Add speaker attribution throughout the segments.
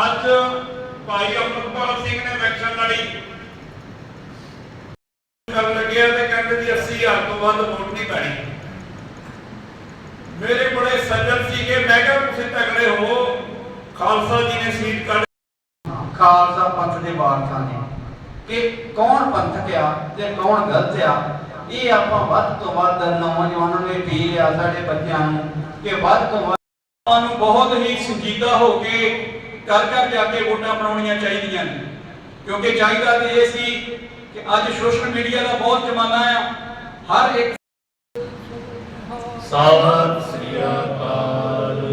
Speaker 1: ਅੱਜ ਭਾਈ ਅਮਰਪਾਲ ਸਿੰਘ ਨੇ ਇਲੈਕਸ਼ਨ ਲੜੀ। ਕਰਨ ਲੱਗਿਆ ਤੇ ਕਹਿੰਦੇ ਵੀ 80000 ਤੋਂ ਵੱਧ ਵੋਟ ਨਹੀਂ ਪੈਣੀ। ਮੇਰੇ ਬੜੇ ਸੱਜਣ ਸੀਗੇ, ਮੈਂ ਕਿਹਾ ਤੁਸੀਂ ਤਗੜੇ ਹੋ। ਖਾਲਸਾ ਜੀ ਨੇ ਸੀਟ ਕੱਢ
Speaker 2: ਖਾਲਸਾ ਪੰਥ ਦੇ ਵਾਰਸਾਂ ਨੇ ਕਿ ਕੌਣ ਪੰਥਕ ਆ ਤੇ ਕੌਣ ਗਲਤ ਆ, ਇਹ ਆਪਾਂ ਵੱਧ ਤੋਂ ਵੱਧ ਨੌਜਵਾਨਾਂ ਨੂੰ ਅਪੀਲ ਆ ਸਾਡੇ ਬੱਚਿਆਂ ਨੂੰ ਕਿ ਵੱਧ ਤੋਂ ਵੱਧ
Speaker 3: ਨੂੰ ਬਹੁਤ ਹੀ ਸੰਜੀਦਾ ਹੋ ਕੇ ਕਰ ਕਰ ਜਾ ਕੇ ਵੋਟਾਂ ਬਣਾਉਣੀਆਂ ਚਾਹੀਦੀਆਂ ਨੇ। ਕਿਉਂਕਿ ਚਾਹੀਦਾ ਤੇ ਇਹ ਸੀ ਕਿ ਅੱਜ ਸੋਸ਼ਲ ਮੀਡੀਆ ਦਾ ਬਹੁਤ ਜ਼ਮਾਨਾ ਆ। ਹਰ ਇੱਕ
Speaker 4: ਸਤਿ ਸ੍ਰੀ ਅਕਾਲ।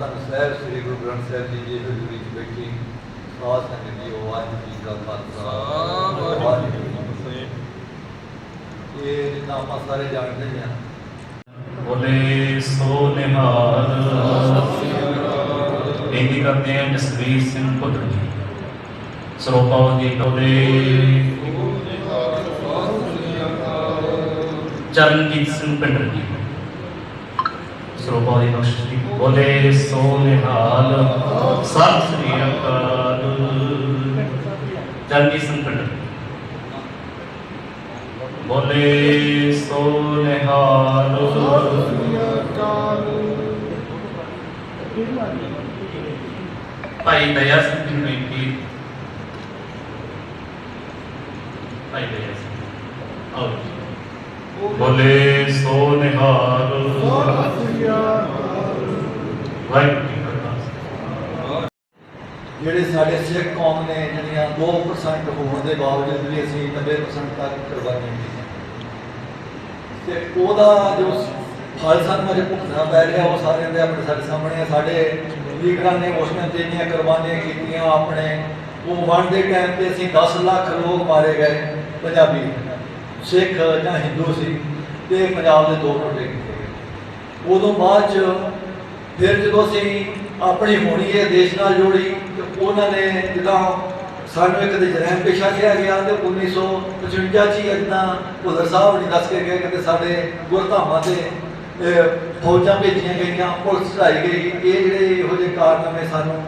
Speaker 5: ਧੰਨ ਸਾਹਿਬ ਸ੍ਰੀ ਗੁਰੂ ਗ੍ਰੰਥ ਸਾਹਿਬ ਜੀ ਦੀ ਹਜ਼ੂਰੀ 'ਚ ਬੈਠੀ। ਸਾਧ ਸੰਗਤ ਜੀ ਵਾਹਿਗੁਰੂ ਜੀ ਕਾ ਖਾਲਸਾ। ਵਾਹਿਗੁਰੂ ਇਹ ਜਿੱਦਾਂ ਆਪਾਂ ਸਾਰੇ ਜਾਣਦੇ ਹੀ ਹਾਂ
Speaker 4: ਬੋਲੇ ਸੋ ਨਿਹਾਲ। ਬੇਨਤੀ ਕਰਦੇ ਹਾਂ ਜਸਵੀਰ ਸਿੰਘ ਪੁੱਤਰ ਜੀ ਸਰੋਪਾਉ ਜੀ ਟੋਲੇ ਚਰਨਜੀਤ ਸਿੰਘ ਪਿੰਡਰ। ਜੀ ਸਰੋਪਾਉ ਦੀ ਬਖਸ਼ਿਸ਼ ਜੀ ਬੋਲੇ ਸੋ ਨਿਹਾਲ। ਸਤਿ ਸ੍ਰੀ ਅਕਾਲ। ਚਰਨਜੀਤ ਸਿੰਘ ਪਿੰਡਰ। ਬੋਲੇ ਸੋ ਨਿਹਾਲ ਭਾਈ ਦਇਆ ਸਿੰਘ ਜੀ ਬੇਨਤੀ ਭਾਈ ਦਇਆ ਸਿੰਘ। ਆਓ ਬੋਲੇ ਸੋ ਨਿਹਾਲ ਵਾਹਿਗੁਰੂ
Speaker 5: ਜਿਹੜੇ ਸਾਡੇ ਸਿੱਖ ਕੌਮ ਨੇ, ਜਿਹੜੀਆਂ 2% ਹੋਣ ਦੇ ਬਾਵਜੂਦ ਵੀ ਅਸੀਂ 90% ਤੱਕ ਕੁਰਬਾਨੀਆਂ ਤੇ ਉਹਦਾ ਜੋ ਫਲ ਸਾਨੂੰ ਅਜੇ ਭੁਗਤਣਾ ਪੈ ਰਿਹਾ, ਉਹ ਸਾਰਿਆਂ ਦੇ ਆਪਣੇ ਸਾਡੇ ਸਾਹਮਣੇ ਆ। ਸਾਡੇ ਲੀਡਰਾਂ ਨੇ ਉਸ ਨੇ ਜਿੰਨੀਆਂ ਕੁਰਬਾਨੀਆਂ ਕੀਤੀਆਂ ਆਪਣੇ। ਉਹ ਵੰਡ ਦੇ ਟਾਈਮ ਤੇ ਅਸੀਂ 10 ਲੱਖ ਲੋਕ ਮਾਰੇ ਗਏ, ਪੰਜਾਬੀ। ਸਿੱਖ ਜਾਂ ਹਿੰਦੂ ਸੀ, ਤੇ ਪੰਜਾਬ ਦੇ ਦੋ ਟੋਟੇ ਕੀਤੇ ਗਏ। ਉਦੋਂ ਬਾਅਦ ਚ ਫਿਰ ਜਦੋਂ ਅਸੀਂ ਆਪਣੀ ਹੋਣੀ ਹੈ, ਦੇਸ਼ ਨਾਲ ਜੋੜੀ, ਤੇ ਉਹਨਾਂ ਨੇ ਜਿੱਦਾਂ ਸਾਨੂੰ ਇੱਕ ਦੇ ਜਰਮ ਪੇਸ਼ਾ ਕਿਹਾ ਗਿਆ ਤੇ 1955 ਚ ਹੀ ਜਿੱਦਾਂ ਭੁੱਲਰ ਸਾਹਿਬ ਨੇ ਦੱਸ ਕੇ ਗਏ ਕਿ ਸਾਡੇ ਗੁਰਧਾਮਾਂ ਤੇ ਫੌਜਾਂ ਭੇਜੀਆਂ ਗਈਆਂ, ਪੁਲਿਸ ਚੜਾਈ ਗਈ। ਇਹ ਜਿਹੜੇ ਇਹੋ ਜਿਹੇ ਕਾਰਨਾਮੇ ਸਾਨੂੰ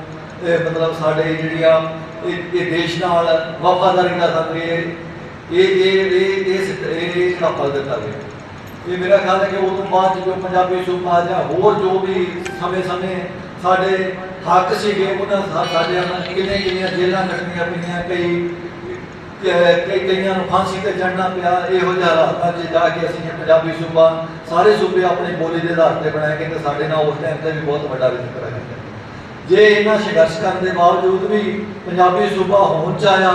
Speaker 5: ਮਤਲਬ ਸਾਡੇ ਜਿਹੜੀਆਂ ਇਹ ਇਹ ਦੇਸ਼ ਨਾਲ ਵਫਾਦਾਰੀ ਦਾ ਸਾਨੂੰ ਇਹ ਇਹ ਇਹ ਇਹ ਇਹ ਸਿੱਧ- ਦਿੱਤਾ ਗਿਆ। ਇਹ ਮੇਰਾ ਖਿਆਲ ਹੈ ਕਿ ਉਹ ਤੋਂ ਬਾਅਦ ਜੋ ਪੰਜਾਬੀ ਸੂਬਾ ਜਾਂ ਹੋਰ ਜੋ ਵੀ ਸਮੇਂ-ਸਮੇਂ ਸਾਡੇ ਹੱਕ ਸੀਗੇ ਉਹਨਾਂ ਸਾ- ਸਾਡੇ ਨਾਲ ਕਿੰਨੇ ਕਿੰਨੀਆਂ ਜੇਲ੍ਹਾਂ ਕੱਟਣੀਆਂ ਪਈਆਂ, ਕਈ ਕਿ- ਕਈ ਕਈਆਂ ਨੂੰ ਫਾਂਸੀ ਤੇ ਚੜ੍ਹਨਾ ਪਿਆ, ਇਹੋ ਜਿਹੇ ਹਾਲਾਤਾਂ 'ਚ ਜਾ ਕੇ ਅਸੀਂ ਇਹ ਪੰਜਾਬੀ ਸੂਬਾ, ਸਾਰੇ ਸੂਬੇ ਆਪਣੀ ਬੋਲੀ ਦੇ ਆਧਾਰ ਤੇ ਬਣਾਏ ਗਏ ਤੇ ਸਾਡੇ ਨਾਲ ਉਸ ਟਾਈਮ ਤੇ ਵੀ ਬਹੁਤ ਵੱਡਾ ਵਿਤਕਰਾ ਕੀਤਾ ਜੇ ਇਹਨਾਂ ਸੰਘਰਸ਼ ਕਰਨ ਦੇ ਬਾਵਜੂਦ ਵੀ ਪੰਜਾਬੀ ਸੂਬਾ ਹੋਣ ਚ ਆਇਆ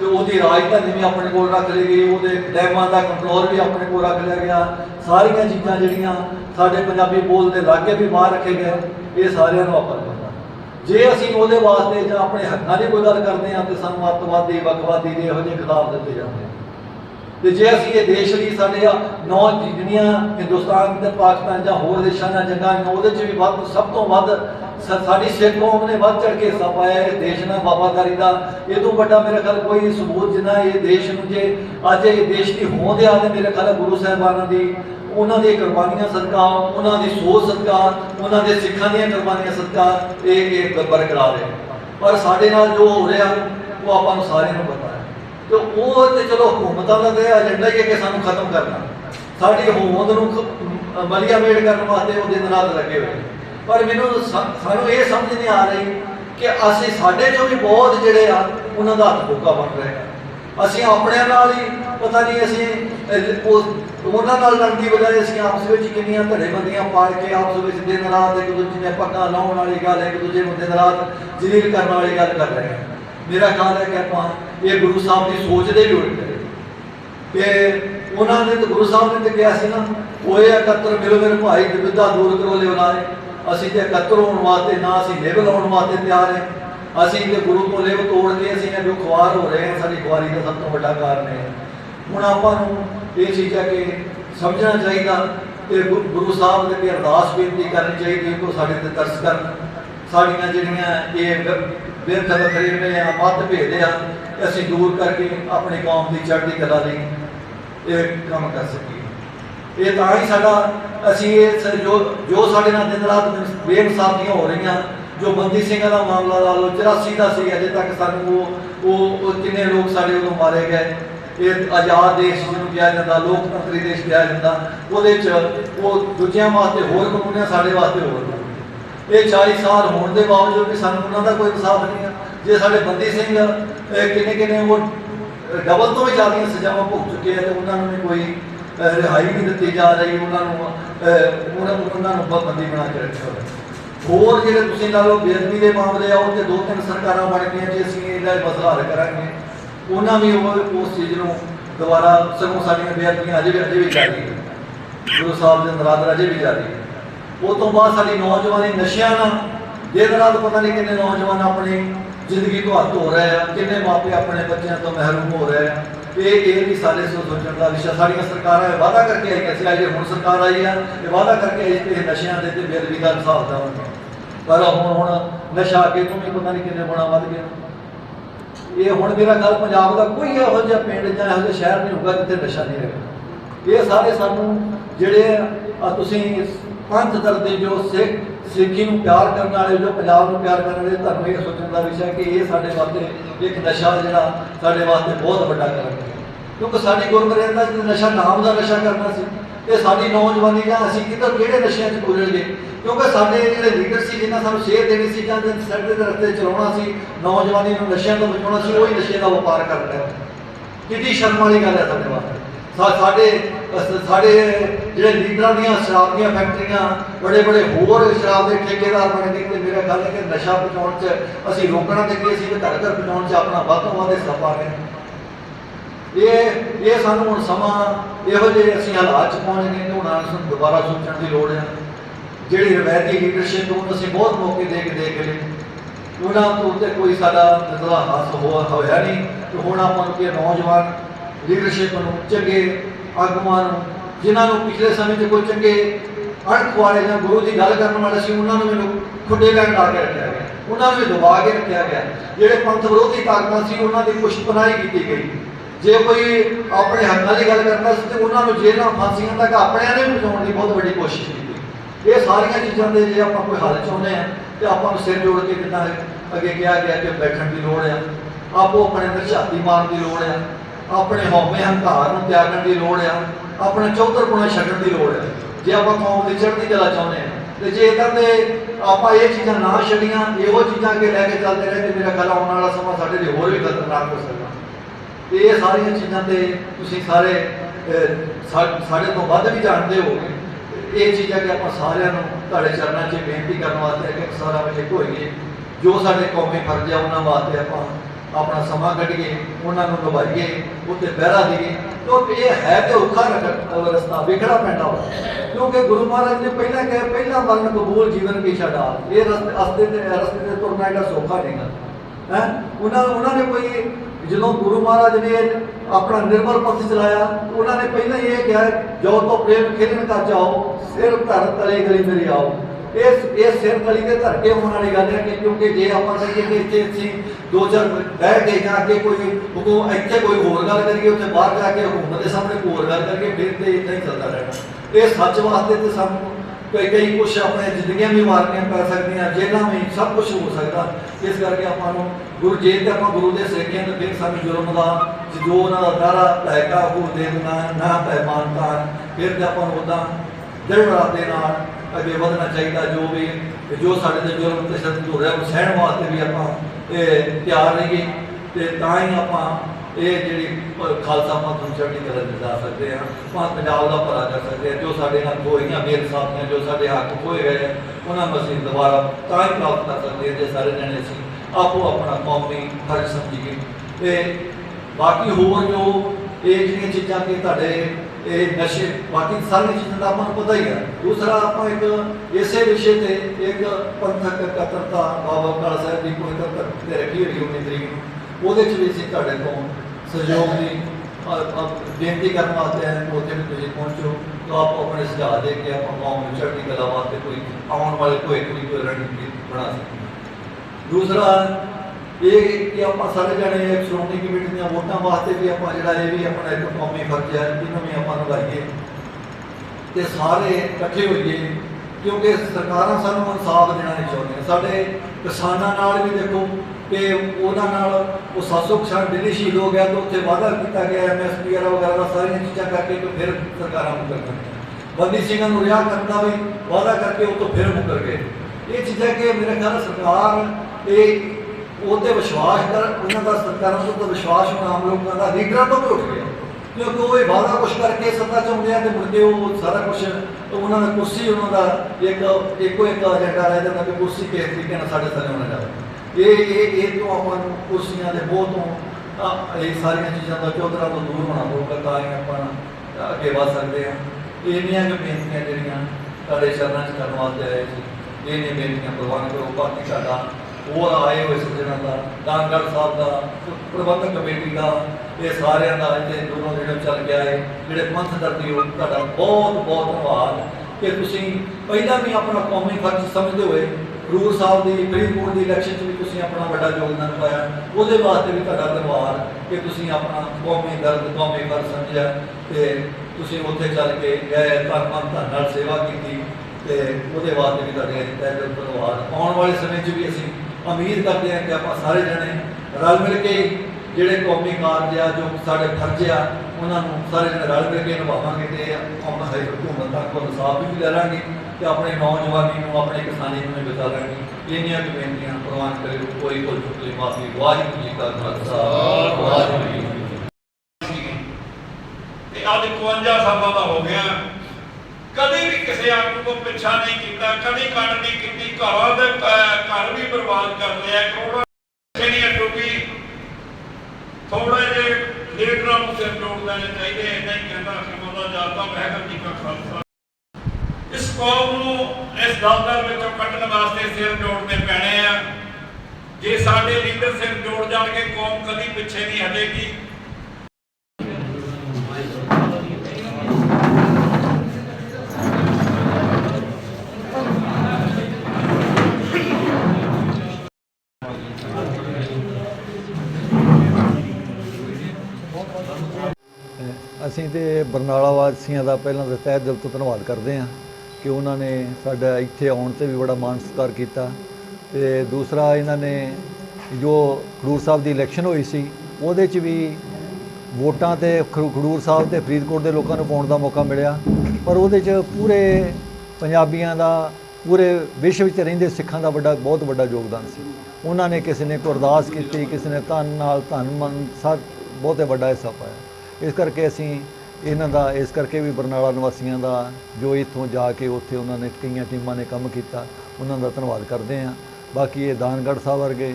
Speaker 5: ਤੇ ਉਹਦੀ ਰਾਜਧਾਨੀ ਵੀ ਆਪਣੇ ਕੋਲ ਰੱਖ ਲਈ ਗਈ, ਉਹਦੇ ਡੈਮਾਂ ਦਾ ਕੰਟਰੋਲ ਵੀ ਆਪਣੇ ਕੋਲ ਰੱਖ ਲਿਆ ਗਿਆ, ਸਾਰੀਆਂ ਚੀਜ਼ਾਂ ਜਿਹੜੀਆਂ ਸਾਡੇ ਪੰਜਾਬੀ ਬੋਲ ਦੇ ਲਾਗੇ ਵੀ ਬਾਹਰ ਰੱਖੇ ਗਏ ਇਹ ਸਾਰਿਆਂ ਨੂੰ ਆਪਾਂ ਨੂੰ ਜੇ ਅਸੀਂ ਉਹਦੇ ਵਾਸਤੇ ਜਾਂ ਆਪਣੇ ਹੱਕਾਂ ਦੀ ਕੋਈ ਗੱਲ ਕਰਦੇ ਹਾਂ ਤੇ ਸਾਨੂੰ ਅੱਤਵਾਦੀ ਵਕਵਾਦੀ ਦੇ ਇਹੋ ਜਿਹੇ ਖਿਤਾਬ ਦਿੱਤੇ ਜਾਂਦੇ ਤੇ ਜੇ ਅਸੀਂ ਇਹ ਦੇਸ਼ ਲਈ ਸਾਡੇ ਨੌ ਜਿਹੜੀਆਂ ਹਿੰਦੁਸਤਾਨ ਤੇ ਪਾਕਿਸਤਾਨ ਜਾਂ ਹੋਰ ਦੇਸ਼ਾਂ ਨਾਲ ਜੰਗਾਂ ਹੋਈਆਂ, ਉਹਦੇ 'ਚ ਵੀ ਵੱਧ ਸਭ ਤੋਂ ਵੱਧ ਸਾਡੀ ਸਿੱਖ ਕੌਮ ਨੇ ਵੱਧ ਚੜ ਕੇ ਹਿੱਸਾ ਪਾਇਆ ਇਹ ਦੇਸ਼ ਨਾਲ ਵਫਾਦਾਰੀ ਦਾ। ਇਹ ਤੋਂ ਵੱਡਾ ਮੇਰੇ ਖਿਆਲ ਕੋਈ ਸਬੂਤ ਜਿੰਨਾ ਇਹ ਦੇਸ਼ ਨੂੰ ਜੇ ਅੱਜ ਇਹ ਦੇਸ਼ ਦੀ ਹੋਂਦ ਆ ਤੇ ਮੇਰੇ ਖਿਆਲ ਗੁਰੂ ਸਾਹਿਬਾਨਾਂ ਦੀ ਉਹਨਾਂ ਦੀਆਂ ਕੁਰਬਾਨੀਆਂ ਸਦਕਾ, ਉਹਨਾਂ ਦੀ ਸੋਚ ਸਦਕਾ, ਉਹਨਾਂ ਦੇ ਸਿੱਖਾਂ ਦੀਆਂ ਕੁਰਬਾਨੀਆਂ ਸਦਕਾ ਇਹ ਇਹ ਬਰਕਰਾਰ ਹੈ ਪਰ ਸਾਡੇ ਨਾਲ ਜੋ ਹੋ ਰਿਹਾ, ਉਹ ਆਪਾਂ ਨੂੰ ਸਾਰਿਆਂ ਨੂੰ ਪਤਾ ਹੈ। ਤੇ ਉਹ ਤੇ ਚਲੋ ਹਕੂਮਤਾਂ ਦਾ ਤੇ ਏਜੰਡਾ ਹੀ ਹੈ ਕਿ ਸਾਨੂੰ ਖਤਮ ਕਰਨਾ। ਸਾਡੀ ਹੋਂਦ ਨੂੰ ਖ- ਮੇੜ ਕਰਨ ਵਾਸਤੇ ਉਹਦੇ ਨਾਲ ਲੱਗੇ ਹੋਏ ਨੇ। ਪਰ ਮੈਨੂੰ ਸਾਨੂੰ ਇਹ ਸਮਝ ਨਹੀਂ ਆ ਰਹੀ ਕਿ ਅਸੀਂ ਸਾਡੇ ਚੋਂ ਵੀ ਬਹੁਤ ਜਿਹੜੇ ਆ, ਉਹਨਾਂ ਦਾ ਹੱਥ ਧੋਖਾ ਬਣ ਰਿਹਾ ਹੈ ਅਸੀਂ ਆਪਣਿਆਂ ਨਾਲ ਹੀ, ਪਤਾ ਨਹੀਂ ਅਸੀਂ ਉਹਨਾਂ ਨਾਲ ਲੜਨ ਦੀ ਬਜਾਏ ਅਸੀਂ ਆਪਸ ਵਿੱਚ ਕਿੰਨੀਆਂ ਧੜੇਬੰਦੀਆਂ ਪਾੜ ਕੇ ਆਪਸ ਵਿੱਚ ਦਿਨ ਰਾਤ ਇੱਕ ਦੂਜੇ ਨੇ ਪੱਕਾ ਲਾਉਣ ਵਾਲੀ ਗੱਲ ਇੱਕ ਦੂਜੇ ਨੂੰ ਦਿਨ ਰਾਤ ਜ਼ਲੀਲ ਕਰਨ ਵਾਲੀ ਗੱਲ ਕਰ ਰਹੇ ਹਾਂ। ਮੇਰਾ ਖਿਆਲ ਹੈ ਕਿ ਆਪਾਂ ਇਹ ਗੁਰੂ ਸਾਹਿਬ ਦੀ ਸੋਚ ਦੇ ਵੀ ਉਲਟ ਹੈ। ਕਿ ਉਹਨਾਂ ਨੇ ਤਾਂ ਗੁਰੂ ਸਾਹਿਬ ਨੇ ਤਾਂ ਕਿਹਾ ਸੀ ਨਾ, ਹੋਏ ਇਕੱਤਰ ਮਿਲੋ ਮੇਰੇ ਭਾਈ ਵਿਵਧਾ ਦੂਰ ਕਰੋ ਲਿਵਲਾਏ ਅਸੀਂ ਤੇ ਇਕੱਤਰ ਹੋਣ ਵਾਸਤੇ ਨਾ ਅਸੀਂ ਲਿਵ ਲਾਉਣ ਵਾਸਤੇ ਤਿਆਰ ਹਾਂ। ਅਸੀਂ ਤੇ ਗੁਰੂ ਤੋਂ ਲਿਵ ਤੋੜ ਕੇ ਅਸੀਂ ਜੋ ਖੁਆਰ ਹੋ ਰਹੇ ਹਾਂ, ਸਾਡੀ ਖੁਆਰੀ ਦਾ ਸਭ ਤੋਂ ਵੱਡਾ ਕਾਰਨ ਹੈ। ਹੁਣ ਆਪਾਂ ਨੂੰ ਇਹ ਚੀਜ਼ ਹੈ ਕਿ ਸਮਝਣਾ ਚਾਹੀਦਾ ਤੇ ਗੁ- ਗੁਰੂ ਸਾਹਿਬ ਦੇ ਅੱਗੇ ਅਰਦਾਸ ਬੇਨਤੀ ਕਰਨੀ ਚਾਹੀਦੀ ਕਿ ਉਹ ਸਾਡੇ ਤੇ ਤਰਸ ਕਰਨ। ਸਾਡੀਆਂ ਜਿਹੜੀਆਂ ਇਹ ਬਿਰਥ ਵਖਰੇਵੇਂ ਆ ਮਤ ਭੇਦ ਆ ਅਸੀਂ ਦੂਰ ਕਰਕੇ ਆਪਣੀ ਕੌਮ ਦੀ ਚੜ੍ਹਦੀ ਕਲਾ ਲਈ ਇਹ ਕੰਮ ਕਰ ਸਕੀਏ। ਇਹ ਤਾਂ ਹੀ ਸਾਡਾ ਅਸੀਂ ਇਹ ਜੋ ਜੋ ਸਾਡੇ ਨਾਲ ਦਿਨ ਰਾਤ ਬੇਇਨਸਾਫੀਆਂ ਹੋ ਰਹੀਆਂ ਜੋ ਬੰਦੀ ਸਿੰਘਾਂ ਦਾ ਮਾਮਲਾ ਲਾ ਲਓ 84 ਦਾ ਸੀ ਅਜੇ ਤੱਕ ਸਾਨੂੰ ਉਹ ਉਹ ਉਹ ਕਿੰਨੇ ਲੋਕ ਸਾਡੇ ਉਦੋਂ ਮਾਰੇ ਗਏ। ਇਹ ਆਜ਼ਾਦ ਦੇਸ਼ ਨੂੰ ਕਿਹਾ ਜਾਂਦਾ, ਲੋਕਤੰਤਰੀ ਦੇਸ਼ ਕਿਹਾ ਜਾਂਦਾ, ਉਹਦੇ ਚ ਉਹ ਦੂਜਿਆਂ ਵਾਸਤੇ ਹੋਰ ਕਾਨੂੰਨ ਆ ਸਾਡੇ ਵਾਸਤੇ ਹੋਰ ਕਾਨੂੰਨ। ਇਹ 40 ਸਾਲ ਹੋਣ ਦੇ ਬਾਵਜੂਦ ਵੀ ਸਾਨੂੰ ਉਹਨਾਂ ਦਾ ਕੋਈ ਇਨਸਾਫ ਨਹੀਂ ਆ। ਜੇ ਸਾਡੇ ਬੰਦੀ ਸਿੰਘ ਕਿੰਨੇ ਕਿੰਨੇ ਉਹ ਡਬਲ ਤੋਂ ਵੀ ਜ਼ਿਆਦਾ ਸਜ਼ਾਵਾਂ ਭੁਗਤ ਚੁੱਕੇ ਆ ਤੇ ਉਹਨਾਂ ਨੂੰ ਵੀ ਕੋਈ ਰਿਹਾਈ ਨਹੀਂ ਦਿੱਤੀ ਜਾ ਰਹੀ, ਉਹਨਾਂ ਨੂੰ ਉਹਨਾਂ ਨੂੰ ਉਹਨਾਂ ਨੂੰ ਬੰਦੀ ਬਣਾ ਕੇ ਰੱਖਿਆ ਹੋਇਆ। ਹੋਰ ਜਿਹੜੇ ਤੁਸੀਂ ਲਾ ਲਓ ਬੇਅਦਬੀ ਦੇ ਮਾਮਲੇ ਆ ਉਹ ਤੇ ਦੋ ਤਿੰਨ ਸਰਕਾਰਾਂ ਬਣ ਗਈਆਂ ਜੇ ਅਸੀਂ ਇਹਦਾ ਮਸਲਾ ਹੱਲ ਕਰਾਂਗੇ। ਉਹਨਾਂ ਵੀ ਉਹ ਉਸ ਚੀਜ਼ ਨੂੰ ਦੁਬਾਰਾ ਸਗੋਂ ਸਾਡੀਆਂ ਬੇਅਦਬੀਆਂ ਅਜੇ ਵੀ ਅਜੇ ਵੀ ਜਾਰੀ ਹੈ ਗੁਰੂ ਸਾਹਿਬ ਦੇ ਨਰਾਦਰ ਅਜੇ ਵੀ ਜਾਰੀ ਹੈ ਉਹ ਤੋਂ ਬਾਅਦ ਸਾਡੀ ਨੌਜਵਾਨੀ ਨਸ਼ਿਆਂ ਨਾਲ ਦਿਨ ਰਾਤ ਪਤਾ ਨਹੀਂ ਕਿੰਨੇ ਨੌਜਵਾਨ ਆਪਣੀ ਜ਼ਿੰਦਗੀ ਤੋਂ ਹੱਥ ਧੋ ਰਹੇ ਆ, ਕਿੰਨੇ ਮਾਪੇ ਆਪਣੇ ਬੱਚਿਆਂ ਤੋਂ ਮਹਿਰੂਮ ਹੋ ਰਹੇ ਆ। ਇਹ ਇਹ ਵੀ ਸਾਡੇ ਸੋਚਣ ਦਾ ਵਿਸ਼ਾ। ਸਾਡੀਆਂ ਸਰਕਾਰਾਂ ਇਹ ਵਾਅਦਾ ਕਰਕੇ ਆਈਆਂ ਸੀ ਅੱਜ ਹੁਣ ਸਰਕਾਰ ਆਈ ਆ, ਇਹ ਵਾਅਦਾ ਕਰਕੇ ਇਹ ਨਸ਼ਿਆਂ ਦੇ ਤੇ ਬੇਦਬੀ ਦਾ ਹਿਸਾਬ ਦੇਵਾਂਗੇ ਪਰ ਹੁਣ ਹੁਣ ਨਸ਼ਾ ਅੱਗੇ ਤੋਂ ਵੀ ਪਤਾ ਨਹੀਂ ਕਿੰਨੇ ਗੁਣਾ ਵੱਧ ਗਿਆ। ਇਹ ਹੁਣ ਮੇਰਾ ਗੱਲ ਪੰਜਾਬ ਦਾ ਕੋਈ ਇਹੋ ਜਿਹਾ ਪਿੰਡ ਜਾਂ ਇਹੋ ਜਿਹਾ ਸ਼ਹਿਰ ਨਹੀਂ ਹੋਊਗਾ ਜਿੱਥੇ ਨਸ਼ਾ ਨਹੀਂ ਹੈਗਾ। ਇਹ ਸਾਰੇ ਸਾਨੂੰ ਜਿਹੜੇ ਤੁਸੀਂ ਪੰਥ ਦਰ ਦੇ ਜੋ ਸਿੱਖ, ਸਿੱਖੀ ਨੂੰ ਪਿਆਰ ਕਰਨ ਵਾਲੇ, ਜੋ ਪੰਜਾਬ ਨੂੰ ਪਿਆਰ ਕਰਨ ਵਾਲੇ ਤੁਹਾਨੂੰ ਇਹ ਸੋਚਣ ਦਾ ਵਿਸ਼ਾ ਹੈ ਕਿ ਇਹ ਸਾਡੇ ਵਾਸਤੇ ਇੱਕ ਨਸ਼ਾ ਜਿਹੜਾ ਸਾਡੇ ਵਾਸਤੇ ਬਹੁਤ ਵੱਡਾ ਕਰਨ ਹੈ। ਕਿਉਂਕਿ ਸਾਡੀ ਗੁਰਮਰਿਆਦਾ ਦਾ ਨਸ਼ਾ ਨਾਮ ਦਾ ਨਸ਼ਾ ਕਰਨਾ ਸੀ, ਤੇ ਸਾਡੀ ਨੌਜਵਾਨੀ ਜਾਂ ਅਸੀਂ ਕਿੱਧਰ ਕਿਹੜੇ ਨਸ਼ਿਆਂ 'ਚ ਗੁਜ਼ਰਗੇ ਕਿਉਂਕਿ ਸਾਡੇ ਜਿਹੜੇ ਲੀਡਰ ਸੀ, ਜਿਨ੍ਹਾਂ ਸਾਨੂੰ ਸੇਧ ਦੇਣੀ ਸੀ ਜਾਂ ਸਾਡੇ ਦੇ ਰਸਤੇ ਚਲਾਉਣਾ ਸੀ, ਨੌਜਵਾਨੀ ਨੂੰ ਨਸ਼ਿਆਂ ਤੋਂ ਬਚਾਉਣਾ ਸੀ, ਉਹੀ ਨਸ਼ੇ ਦਾ ਵਪਾਰ ਕਰ ਰਿਹਾ ਕਿੰਨੀ ਸ਼ਰਮ ਵਾਲੀ ਗੱਲ ਹੈ ਸਾਡੇ ਵਾਸਤੇ। ਸਾ- ਸਾਡੇ ਸਾਡੇ ਜਿਹੜੇ ਲੀਡਰਾਂ ਦੀਆਂ, ਸ਼ਰਾਬ ਦੀਆਂ ਫੈਕਟਰੀਆਂ, ਬੜੇ ਬੜੇ ਹੋਰ ਸ਼ਰਾਬ ਦੇ ਠੇਕੇਦਾਰ ਬਣੇ ਗਏ ਤੇ ਮੇਰਾ ਖਿਆਲ ਹੈ ਕਿ ਨਸ਼ਾ ਪਹੁੰਚਾਉਣ 'ਚ ਅਸੀਂ ਰੋਕਣਾ ਤੇ ਕੀ ਅਸੀਂ ਘਰ ਘਰ ਪਹੁੰਚਾਉਣ 'ਚ ਆਪਣਾ ਵੱਧ ਤੋਂ ਵੱਧ ਹਿੱਸਾ ਪਾ ਰਹੇ ਹਾਂ। ਇਹ ਇਹ ਸਾਨੂੰ ਹੁਣ ਸਮਾਂ ਇਹੋ ਜਿਹੇ ਅਸੀਂ ਹਾਲਾਤ 'ਚ ਪਹੁੰਚ ਗਏ ਕਿ ਹੁਣ ਸਾਨੂੰ ਦੁਬਾਰਾ ਸੋਚਣ ਦੀ ਲੋੜ ਹੈ। ਜਿਹੜੀ ਰਵਾਇਤੀ ਲੀਡਰਸ਼ਿਪ ਨੂੰ ਅਸੀਂ ਬਹੁਤ ਮੌਕੇ ਦੇ ਕੇ ਦੇਖ ਲਏ ਉਹਨਾਂ ਤੋਂ ਉੱਤੇ ਕੋਈ ਸਾਡਾ ਨਜ਼ਰਾ ਹਾਸ ਹੋਇਆ ਹੋਇਆ ਨਹੀਂ। ਤੇ ਹੁਣ ਆਪਾਂ ਨੂੰ ਕਿ ਨੌਜਵਾਨ ਲੀਡਰਸ਼ਿਪ ਨੂੰ ਚੰਗੇ ਆਗੂਆਂ ਨੂੰ ਜਿਨ੍ਹਾਂ ਨੂੰ ਪਿਛਲੇ ਸਮੇਂ 'ਚ ਕੋਈ ਚੰਗੇ ਅਣਖ ਵਾਲੇ ਜਾਂ ਗੁਰੂ ਦੀ ਗੱਲ ਕਰਨ ਵਾਲੇ ਸੀ, ਉਹਨਾਂ ਨੂੰ ਮੈਨੂੰ ਖੁੱਡੇ ਲੈਣ ਲਾ ਕੇ ਰੱਖਿਆ ਗਿਆ। ਉਹਨਾਂ ਨੂੰ ਵੀ ਦਬਾ ਕੇ ਰੱਖਿਆ ਗਿਆ। ਜਿਹੜੇ ਪੰਥ ਵਿਰੋਧੀ ਤਾਕਤਾਂ ਸੀ, ਉਹਨਾਂ ਦੀ ਪੁਸ਼ਤਪਨਾਹੀ ਕੀਤੀ ਗਈ। ਜੇ ਕੋਈ ਆਪਣੇ ਹੱਕਾਂ ਦੀ ਗੱਲ ਕਰਦਾ ਸੀ, ਤੇ ਉਹਨਾਂ ਨੂੰ ਜੇਲ੍ਹਾਂ ਫਾਂਸੀਆਂ ਤੱਕ ਆਪਣਿਆਂ ਨੇ ਵੀ ਪਹੁੰਚਾਉਣ ਦੀ ਬਹੁਤ ਵੱਡੀ ਕੋਸ਼ਿਸ਼ ਕੀਤੀ। ਇਹ ਸਾਰੀਆਂ ਚੀਜ਼ਾਂ ਦੇ ਜੇ ਆਪਾਂ ਕੋਈ ਹੱਲ ਚਾਹੁੰਦੇ ਆ ਤੇ ਆਪਾਂ ਨੂੰ ਸਿਰ ਜੋੜ ਕੇ ਕਿੰਨਾ ਅੱਗੇ ਕਿਹਾ ਗਿਆ ਕਿ ਬੈਠਣ ਦੀ ਲੋੜ ਆ। ਆਪੋ ਆਪਣੇ ਅੰਦਰ ਝਾਤੀ ਮਾਰਨ ਦੀ ਲੋੜ ਆ। ਆਪਣੇ ਹਉਮੈ ਹੰਕਾਰ ਨੂੰ ਤਿਆਗਣ ਦੀ ਲੋੜ ਆ, ਆਪਣੇ ਚੌਧਰ ਪੁਣਾ ਛੱਡਣ ਦੀ ਲੋੜ ਆ। ਜੇ ਆਪਾਂ ਕੌਮ ਦੀ ਚੜ੍ਹਦੀ ਕਲਾ ਚਾਹੁੰਦੇ ਆ, ਤੇ ਜੇ ਇਦਾਂ ਦੇ ਆਪਾਂ ਇਹ ਚੀਜ਼ਾਂ ਨਾ ਛੱਡੀਆਂ, ਇਹੋ ਚੀਜ਼ਾਂ ਅੱਗੇ ਲੈ ਕੇ ਚੱਲਦੇ ਰਹੇ, ਤੇ ਮੇਰਾ ਖਿਆਲ ਆਉਣ ਵਾਲਾ ਸਮਾਂ ਸਾਡੇ ਲਈ ਹੋਰ ਵੀ ਖਤਰਨਾਕ ਹੋ ਸਕਦਾ। ਇਹ ਸਾਰੀਆਂ ਚੀਜ਼ਾਂ ਤੇ ਤੁਸੀਂ ਸਾਰੇ ਸਾਡੇ ਤੋਂ ਵੱਧ ਵੀ ਜਾਣਦੇ ਹੋਗੇ ਇਹ ਚੀਜ਼ਾਂ ਕਿ ਆਪਾਂ ਸਾਰਿਆਂ ਨੂੰ ਤੁਹਾਡੇ ਚਰਨਾਂ 'ਚ ਬੇਨਤੀ ਕਰਨ ਵਾਸਤੇ ਕਿ ਸਾਰਾ ਵੇਲੇ ਹੋਈਏ ਜੋ ਸਾਡੇ ਕੌਮੀ ਫਰਜ਼ ਆ, ਉਹਨਾਂ ਵਾਸਤੇ ਆਪਾਂ ਆਪਣਾ ਸਮਾਂ ਕੱਢੀਏ, ਉਹਨਾਂ ਨੂੰ ਨਿਭਾਈਏ ਉੱਤੇ ਪਹਿਰਾ ਦਈਏ। ਕਿਉਂਕਿ ਇਹ ਹੈ ਤੇ ਔਖਾ ਰਸਤਾ ਵਿਖੜਾ ਪੈਂਦਾ ਵਾ। ਕਿਉਂਕਿ ਗੁਰੂ ਮਹਾਰਾਜ ਨੇ ਪਹਿਲਾਂ ਕਿਹਾ, ਪਹਿਲਾਂ ਮਰਨ ਕਬੂਲ ਜੀਵਨ ਕੀ ਛਡਾ ਇਹ ਰਸਤੇ ਤੇ ਰਸਤੇ ਤੇ ਤੁਰਨਾ ਇਹਦਾ ਸੌਖਾ ਨਹੀਂਗਾ ਹੈ? ਉਹਨਾਂ ਉਹਨਾਂ ਨੇ ਕੋਈ, ਜਦੋਂ ਗੁਰੂ ਮਹਾਰਾਜ ਨੇ ਆਪਣਾ ਨਿਰਮਲ ਪਥ ਚਲਾਇਆ, ਉਹਨਾਂ ਨੇ ਪਹਿਲਾਂ ਹੀ ਇਹ ਕਿਹਾ ਜੋ ਤੋਂ ਪ੍ਰੇਮ ਖੇਲਣ ਕਰ ਜਾਓ, ਸਿਰ ਧਰ ਤਲੇ ਗਲੀ ਮੇਰੇ ਆਓ ਇਸ ਇਹ ਸਿਰ ਤਲੀ ਦੇ ਧਰ ਕੇ ਹੋਣ ਵਾਲੀ ਗੱਲ ਹੈ ਕਿ ਕਿਉਂਕਿ ਜੇ ਆਪਾਂ ਕਹੀਏ ਕਿ ਇੱਥੇ ਅਸੀਂ ਦੋ ਚਾਰ ਬਹਿ ਕੇ ਜਾ ਕੇ ਕੋਈ ਹੁਕਮ, ਇੱਥੇ ਕੋਈ ਹੋਰ ਗੱਲ ਕਰੀਏ, ਉੱਥੇ ਬਾਹਰ ਜਾ ਕੇ ਹਕੂਮਤ ਦੇ ਸਾਹਮਣੇ ਕੋਈ ਹੋਰ ਗੱਲ ਕਰੀਏ, ਫਿਰ ਤੇ ਇਦਾਂ ਹੀ ਚੱਲਦਾ ਰਹਿਣਾ। ਇਹ ਸੱਚ ਵਾਸਤੇ ਤੇ ਸਾਨੂੰ ਕਈ ਕਈ ਕੁਛ ਆਪਣੇ ਜ਼ਿੰਦਗੀਆਂ ਵੀ ਮਾਰਨੀਆਂ ਪੈ ਸਕਦੀਆਂ, ਜੇਲ੍ਹਾਂ ਵਿੱਚ ਸਭ ਕੁਝ ਹੋ ਸਕਦਾ। ਇਸ ਕਰਕੇ ਆਪਾਂ ਨੂੰ ਗੁਰੂ ਜੀ ਤੇ ਆਪਾਂ ਗੁਰੂ ਦੇ ਸੇਖਿਆਂ ਤੇ ਫਿਰ ਸਾਨੂੰ ਜੁਰਮ ਦਾ, ਜੋ ਉਹਨਾਂ ਦਾ ਦਾਰਾ ਭੈਕਾ ਉਹ ਦੇ ਦੇਣਾ ਨਾ ਪੈਮਾਨਤਾ ਫਿਰ ਤੇ ਆਪਾਂ ਨੂੰ ਉਦਾਂ ਦਿਲ ਰਾਤੇ ਨਾਲ ਅੱਗੇ ਵਧਣਾ ਚਾਹੀਦਾ, ਜੋ ਵੀ, ਜੋ ਸਾਡੇ ਤੇ ਜੁਰਮ ਤੇ ਸਖਤ ਹੋ ਰਿਹਾ, ਉਹ ਸਹਿਣ ਵਾਸਤੇ ਵੀ ਆਪਾਂ ਤਿਆਰ ਰਹੀਏ ਤੇ ਤਾਂ ਹੀ ਆਪਾਂ ਇਹ ਜਿਹੜੀ ਖਾਲਸਾ ਪੰਥ ਨੂੰ ਚੜ੍ਹਦੀ ਕਲਾ ਤੇ ਜਾ ਸਕਦੇ ਹਾਂ ਆਪਾਂ ਪੰਜਾਬ ਦਾ ਭਲਾ ਕਰ ਸਕਦੇ ਹਾਂ ਜੋ ਸਾਡੇ ਨਾਲ ਹੋਈਆਂ ਮੇਰੇ ਸਾਥੀਆਂ ਜੋ ਸਾਡੇ ਹੱਕ ਹੋਏ ਗਏ ਆ, ਉਹਨਾਂ ਨੂੰ ਅਸੀਂ ਦੁਬਾਰਾ ਤਾਂ ਹੀ ਪ੍ਰਾਪਤ ਕਰ ਸਕਦੇ ਹਾਂ ਜੇ ਸਾਰੇ ਜਣੇ ਅਸੀਂ ਆਪੋ ਆਪਣਾ ਕੌਮੀ ਫਰਜ਼ ਸਮਝੀਏ। ਤੇ ਬਾਕੀ ਹੋਰ ਜੋ ਇਹ ਜਿਹੜੀਆਂ ਚੀਜ਼ਾਂ ਕਿ ਤੁਹਾਡੇ ਇਹ ਨਸ਼ੇ, ਬਾਕੀ ਸਾਰੀਆਂ ਚੀਜ਼ਾਂ ਦਾ ਆਪਾਂ ਨੂੰ ਪਤਾ ਹੀ ਹੈ ਦੂਸਰਾ ਆਪਾਂ ਇੱਕ ਇਸੇ ਵਿਸ਼ੇ ਤੇ ਇੱਕ ਪੰਥਕ ਕਤਰਤਾ ਬਾਬਾ ਕਾਲਾ ਸਾਹਿਬ ਦੀ ਕੋਈ ਕਤਰ ਤੇ ਰੱਖੀ ਹੋਈ ਹੋਣੀ ਤਰੀਕ ਨੂੰ। ਉਹਦੇ ਚ ਵੀ ਅਸੀਂ ਤੁਹਾਡੇ ਤੋਂ ਸਹਿਯੋਗ ਦੀ ਬੇਨਤੀ ਕਰਨ ਵਾਸਤੇ ਆਏ ਉੱਥੇ ਵੀ ਤੁਸੀਂ ਪਹੁੰਚੋ ਤਾਂ ਆਪ ਆਪਣੇ ਸੁਝਾਅ ਦੇ ਕੇ ਆਪਾਂ ਕੌਮ ਨੂੰ ਚੜ੍ਹਦੀ ਕਲਾ ਵਾਸਤੇ ਕੋਈ ਆਉਣ ਵਾਲੇ ਕੋਈ ਕੋਈ ਰਣਨੀਤੀ ਬਣਾ ਸਕੀਏ। ਦੂਸਰਾ ਇਹ ਕਿ ਆਪਾਂ ਸਾਰੇ ਜਣੇ ਸ਼੍ਰੋਮਣੀ ਕਮੇਟੀ ਦੀਆਂ ਵੋਟਾਂ ਵਾਸਤੇ ਵੀ ਆਪਾਂ ਜਿਹੜਾ ਇਹ ਵੀ ਆਪਣਾ ਇੱਕ ਕੌਮੀ ਫਰਜ਼ ਹੈ, ਇਹਨੂੰ ਵੀ ਆਪਾਂ ਨਿਭਾਈਏ
Speaker 6: ਤੇ ਸਾਰੇ ਇਕੱਠੇ ਹੋਈਏ ਕਿਉਂਕਿ ਸਰਕਾਰਾਂ ਸਾਨੂੰ ਇਨਸਾਫ ਦੇਣਾ ਨਹੀਂ ਚਾਹੁੰਦੀਆਂ। ਸਾਡੇ ਕਿਸਾਨਾਂ ਨਾਲ ਵੀ ਦੇਖੋ ਕਿ ਉਹਨਾਂ ਨਾਲ ਉਹ 700 ਕਿਸਾਨ ਦਿੱਲੀ ਸ਼ਹੀਦ ਹੋ ਗਿਆ ਤਾਂ ਉੱਥੇ ਵਾਅਦਾ ਕੀਤਾ ਗਿਆ ਐਮਐਸਪੀ ਵਗੈਰਾ ਦਾ, ਸਾਰੀਆਂ ਚੀਜ਼ਾਂ ਕਰਕੇ ਤੇ ਫਿਰ ਸਰਕਾਰਾਂ ਮੁਕਰ ਗਈਆਂ ਬੰਦੀ ਸਿੰਘਾਂ ਨੂੰ ਰਿਹਾ ਕਰਦਾ ਵੀ ਵਾਅਦਾ ਕਰਕੇ ਉਹ ਤੋਂ ਫਿਰ ਮੁਕਰ ਗਏ। ਇਹ ਚੀਜ਼ਾਂ ਕਿ ਮੇਰੇ ਖਿਆਲ ਸਰਕਾਰ ਇਹ ਉਹਤੇ ਵਿਸ਼ਵਾਸ ਕਰ, ਉਹਨਾਂ ਦਾ ਸਰਕਾਰਾਂ ਤੋਂ ਵਿਸ਼ਵਾਸ ਹੁਣ ਆਮ ਲੋਕਾਂ ਦਾ ਲੀਡਰਾਂ ਤੋਂ ਵੀ ਉੱਠ ਗਿਆ। ਕਿਉਂਕਿ ਉਹ ਇਹ ਵਾਅਦਾ ਕੁਛ ਕਰਕੇ ਸੱਤਾ ਚ ਆਉਂਦੇ ਆ ਤੇ ਮੁੜ ਕੇ ਉਹ ਸਾਰਾ ਕੁਝ ਉਹਨਾਂ ਦਾ ਕੁਰਸੀ, ਉਹਨਾਂ ਦਾ ਇੱਕ, ਇੱਕੋ ਇੱਕ ਏਜੰਡਾ ਰਹਿ ਜਾਂਦਾ ਕਿ ਕੁਰਸੀ ਕਿਸ ਤਰੀਕੇ ਨਾਲ ਸਾਡੇ ਥੱਲੇ ਹੋਣਾ ਜਾਵੇ ਇਹ ਇਹ ਇਹ ਤੋਂ ਆਪਾਂ ਨੂੰ ਕੁਰਸੀਆਂ ਦੇ ਬਹੁਤ ਤੋਂ ਇਹ ਸਾਰੀਆਂ ਚੀਜ਼ਾਂ ਦਾ ਚੌਧਰਾ ਤੋਂ ਦੂਰ ਹੋਣਾ ਪਊਗਾ, ਤਾਂ ਹੀ ਆਪਾਂ ਅੱਗੇ ਵਧ ਸਕਦੇ ਹਾਂ। ਇਹ ਇੰਨੀਆਂ ਕੁ ਬੇਨਤੀਆਂ ਜਿਹੜੀਆਂ ਸਾਡੇ ਚਰਨਾਂ 'ਚ ਕਰਨ ਵਾਸਤੇ ਆਏ ਸੀ ਇਹ ਨੇ ਬੇਨਤੀਆਂ ਪ੍ਰਵਾਨ ਕਰੋ, ਬਾਕੀ ਸਾਡਾ ਉਹ ਆਏ ਹੋਏ ਸੱਜਣਾਂ ਦਾ ਦਾਨਗੜ ਸਾਹਿਬ ਦਾ, ਪ੍ਰਬੰਧਕ ਕਮੇਟੀ ਦਾ, ਇਹ ਸਾਰਿਆਂ ਦਾ ਇੱਥੇ ਦੋਨੋਂ ਜਿਹੜੇ ਚੱਲ ਗਿਆ ਹੈ ਜਿਹੜੇ ਪੰਥ ਦਰਦੀ ਹੋ ਤੁਹਾਡਾ ਬਹੁਤ ਬਹੁਤ ਧੰਨਵਾਦ। ਕਿ ਤੁਸੀਂ ਪਹਿਲਾਂ ਵੀ ਆਪਣਾ ਕੌਮੀ ਫਰਜ਼ ਸਮਝਦੇ ਹੋਏ ਰੂਰ ਸਾਹਿਬ ਦੀ, ਫਰੀਦਕੋਟ ਦੀ ਇਲੈਕਸ਼ਨ 'ਚ ਵੀ ਤੁਸੀਂ ਆਪਣਾ ਵੱਡਾ ਯੋਗਦਾਨ ਪਾਇਆ। ਉਹਦੇ ਵਾਸਤੇ ਵੀ ਤੁਹਾਡਾ ਧੰਨਵਾਦ ਕਿ ਤੁਸੀਂ ਆਪਣਾ ਕੌਮੀ ਦਰਦ, ਕੌਮੀ ਫਰਜ਼ ਸਮਝਿਆ ਤੇ ਤੁਸੀਂ ਉੱਥੇ ਚੱਲ ਕੇ ਗਏ, ਧੰਨ ਧੰਨ ਨਾਲ ਸੇਵਾ ਕੀਤੀ ਤੇ ਉਹਦੇ ਵਾਸਤੇ ਵੀ ਤੁਹਾਡੇ ਤਹਿ ਦਿਲ ਧੰਨਵਾਦ। ਆਉਣ ਵਾਲੇ ਸਮੇਂ 'ਚ ਵੀ ਅਸੀਂ ਉਮੀਦ ਕਰਦੇ ਹਾਂ ਕਿ ਆਪਾਂ ਸਾਰੇ ਜਣੇ ਰਲ ਮਿਲ ਕੇ ਜਿਹੜੇ ਕੌਮੀ ਕਾਰਜ ਆ, ਜੋ ਸਾਡੇ ਫਰਜ਼ ਆ, ਉਹਨਾਂ ਨੂੰ ਸਾਰੇ ਜਣੇ ਰਲ ਮਿਲ ਕੇ ਨਿਭਾਵਾਂਗੇ ਤੇ ਆਉਣ ਵਾਲੀ ਹਕੂਮਤ ਤੱਕ ਕੋਲ ਇਨਸਾਫ ਵੀ ਲੈ ਲਾਂਗੇ ਤੇ ਆਪਣੇ ਨੌਜਵਾਨੀ ਨੂੰ, ਆਪਣੇ ਕਿਸਾਨੀ ਨੂੰ ਵੀ ਬਚਾ ਲਾਂਗੇ। ਇੰਨੀਆਂ ਕੁ ਪ੍ਰਵਾਨ ਕਰੇ ਕੋਈ ਕੋਈ ਚੁਕਲੀ ਮਾਫੀ ਵਾਹਿਗੁਰੂ ਜੀ ਕਾ ਖਾਲਸਾ। ਵਾਹਿਗੁਰੂ ਜੀ
Speaker 1: ਤੇ ਅੱਜ 51 ਸਾਲਾਂ ਦਾ ਹੋ ਗਿਆ। ਕਦੇ ਵੀ ਕਿਸੇ ਆਗੂ ਤੋਂ ਪਿੱਛਾ ਨਹੀਂ ਕੀਤਾ, ਕਦੀ ਕੰਡ ਨਹੀਂ ਕੀਤੀ, ਘਰਾਂ ਦੇ ਘਰ ਵੀ ਬਰਬਾਦ ਕਰ ਲਿਆ, ਕਰੋੜਾਂ ਕਿਸੇ ਟੋਪੀ ਥੋੜੇ ਜਿਹੇ ਲੀਡਰਾਂ ਨੂੰ ਸਿਰ ਜੋੜ ਲੈਣੇ ਚਾਹੀਦੇ ਇਦਾਂ ਹੀ ਕਹਿੰਦਾ ਕਿ ਜਾਤਾ ਵਾਹਿਗੁਰੂ ਜੀ ਕਾ ਖਾਲਸਾ। ਇਸ ਕੌਮ ਨੂੰ ਇਸ ਦਲਦਲ ਵਿੱਚੋਂ ਕੱਢਣ ਵਾਸਤੇ ਸਿਰ ਜੋੜਨੇ ਪੈਣੇ ਆ। ਜੇ ਸਾਡੇ ਲੀਡਰ ਸਿਰ ਜੋੜ ਜਾਣਗੇ, ਕੌਮ ਕਦੀ ਪਿੱਛੇ ਨਹੀਂ ਹਟੇਗੀ।
Speaker 5: ਬਰਨਾਲਾ ਦਾ ਪਹਿਲਾਂ ਤਾਂ ਤਹਿ ਦਿਲ ਤੋਂ ਧੰਨਵਾਦ ਕਰਦੇ ਹਾਂ ਕਿ ਉਹਨਾਂ ਨੇ ਸਾਡਾ ਇੱਥੇ ਆਉਣ ਤੇ ਵੀ ਬੜਾ ਮਾਣ ਸਤਿਕਾਰ ਕੀਤਾ ਤੇ ਦੂਸਰਾ ਇਹਨਾਂ ਨੇ ਜੋ ਖਡੂਰ ਸਾਹਿਬ ਦੀ ਇਲੈਕਸ਼ਨ ਹੋਈ ਸੀ, ਉਹਦੇ 'ਚ ਵੀ ਵੋਟਾਂ ਤੇ ਖਡੂ- ਖਡੂਰ ਸਾਹਿਬ ਤੇ ਫਰੀਦਕੋਟ ਦੇ ਲੋਕਾਂ ਨੂੰ ਪਾਉਣ ਦਾ ਮੌਕਾ ਮਿਲਿਆ। ਪਰ ਉਹਦੇ 'ਚ ਪੂਰੇ ਪੰਜਾਬੀਆਂ ਦਾ, ਪੂਰੇ ਵਿਸ਼ਵ ਵਿੱਚ ਰਹਿੰਦੇ ਸਿੱਖਾਂ ਦਾ ਵੱਡਾ, ਬਹੁਤ ਵੱਡਾ ਯੋਗਦਾਨ ਸੀ। ਉਹਨਾਂ ਨੇ ਕਿਸੇ ਨੇ ਕੋਈ ਅਰਦਾਸ ਕੀਤੀ, ਕਿਸੇ ਨੇ ਧਨ ਨਾਲ ਧਨ ਮਨ, ਸਭ, ਬਹੁਤੇ ਵੱਡਾ ਹਿੱਸਾ ਪਾਇਆ। ਇਸ ਕਰਕੇ ਅਸੀਂ ਇਹਨਾਂ ਦਾ, ਇਸ ਕਰਕੇ ਵੀ ਬਰਨਾਲਾ ਨਿਵਾਸੀਆਂ ਦਾ ਜੋ ਇੱਥੋਂ ਜਾ ਕੇ ਉੱਥੇ ਉਹਨਾਂ ਨੇ ਕਈਆਂ ਟੀਮਾਂ ਨੇ ਕੰਮ ਕੀਤਾ, ਉਹਨਾਂ ਦਾ ਧੰਨਵਾਦ ਕਰਦੇ ਹਾਂ। ਬਾਕੀ ਇਹ ਦਾਨਗੜ੍ਹ ਸਾਹਿਬ ਵਰਗੇ